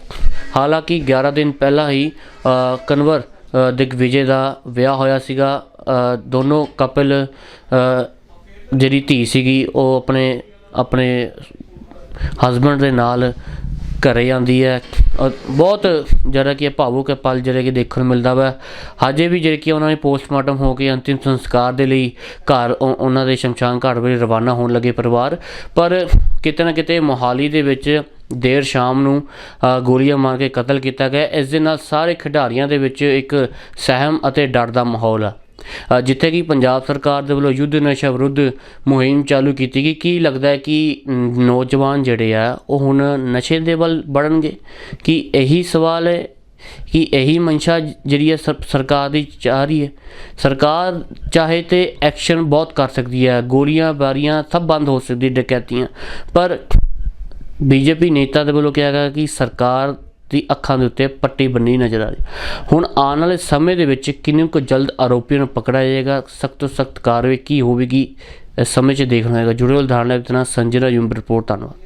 S2: ਹਾਲਾਂਕਿ 11 ਦਿਨ ਪਹਿਲਾਂ ਹੀ ਅ, ਕਨਵਰ ਅ, ਦਿਗਵਿਜੇ ਦਾ ਵਿਆਹ ਹੋਇਆ ਸੀਗਾ। ਅ, ਦੋਨੋਂ ਕਪਲ ਜਿਹੜੀ ਧੀ ਸੀਗੀ ਉਹ ਆਪਣੇ ਆਪਣੇ ਹਸਬੰਡ ਦੇ ਨਾਲ ਘਰੇ ਆਉਂਦੀ ਹੈ। ਔਰ ਬਹੁਤ ਜਿਹੜਾ ਕਿ ਭਾਵੁਕ ਪਲ ਜਿਹੜੇ ਕਿ ਦੇਖਣ ਨੂੰ ਮਿਲਦਾ ਵਾ। ਹਜੇ ਵੀ ਜਿਹੜੇ ਕਿ ਉਹਨਾਂ ਨੇ ਪੋਸਟਮਾਰਟਮ ਹੋ ਕੇ ਅੰਤਿਮ ਸੰਸਕਾਰ ਦੇ ਲਈ ਘਰ ਉਹ- ਉਹਨਾਂ ਦੇ ਸ਼ਮਸ਼ਾਨ ਘਾਟ ਵਿੱਚ ਰਵਾਨਾ ਹੋਣ ਲੱਗੇ ਪਰਿਵਾਰ। ਪਰ ਕਿਤੇ ਨਾ ਕਿਤੇ ਮੋਹਾਲੀ ਦੇ ਵਿੱਚ ਦੇਰ ਸ਼ਾਮ ਨੂੰ ਗੋਲੀਆਂ ਮਾਰ ਕੇ ਕਤਲ ਕੀਤਾ ਗਿਆ। ਇਸ ਦੇ ਨਾਲ ਸਾਰੇ ਖਿਡਾਰੀਆਂ ਦੇ ਵਿੱਚ ਇੱਕ ਸਹਿਮ ਅਤੇ ਡਰ ਦਾ ਮਾਹੌਲ ਆ। ਜਿੱਥੇ ਕਿ ਪੰਜਾਬ ਸਰਕਾਰ ਦੇ ਵੱਲੋਂ ਯੁੱਧ ਨਸ਼ਾ ਵਿਰੁੱਧ ਮੁਹਿੰਮ ਚਾਲੂ ਕੀਤੀ ਗਈ, ਕੀ ਲੱਗਦਾ ਹੈ ਕਿ ਨ- ਨੌਜਵਾਨ ਜਿਹੜੇ ਆ, ਉਹ ਹੁਣ ਨਸ਼ੇ ਦੇ ਵੱਲ ਵੜਨਗੇ ਕੀ ਇਹੀ ਸਵਾਲ ਹੈ? ਕਿ ਇਹੀ ਮਨਸ਼ਾ ਜਿਹੜੀ ਹੈ ਸਰ- ਸਰਕਾਰ ਦੀ ਚਾਹ ਰਹੀ ਹੈ? ਸਰਕਾਰ ਚਾਹੇ ਤੇ ਐਕਸ਼ਨ ਬਹੁਤ ਕਰ ਸਕਦੀ ਹੈ, ਗੋਲੀਆਂ ਬਾਰੀਆਂ ਸਭ ਬੰਦ ਹੋ ਸਕਦੀ ਡਕੈਤੀਆਂ, ਪਰ ਬੀਜੇਪੀ ਨੇਤਾ ਦੇ ਵੱਲੋਂ ਕਿਹਾ ਗਿਆ ਕਿ ਸਰਕਾਰ ਦੀ ਅੱਖਾਂ ਦੇ ਉੱਤੇ ਪੱਟੀ ਬੰਨੀ ਨਜ਼ਰ ਆ ਰਹੀ। ਹੁਣ ਆਉਣ ਵਾਲੇ ਸਮੇਂ ਦੇ ਵਿੱਚ ਕਿੰਨੇ ਕੁ ਜਲਦ ਆਰੋਪੀਆਂ ਨੂੰ ਪਕੜਿਆ ਜਾਏਗਾ, ਸਖਤ ਤੋਂ ਸਖਤ ਕਾਰਵਾਈ ਕੀ ਹੋਵੇਗੀ ਇਸ ਸਮੇਂ 'ਚ ਦੇਖਣਾ ਹੋਏਗਾ। ਜੁੜੇ ਹੋਏ ਧਾਰਨਾ ਨਾਲ ਸੰਜੇ ਯੂਮ ਰਿਪੋਰਟ, ਧੰਨਵਾਦ।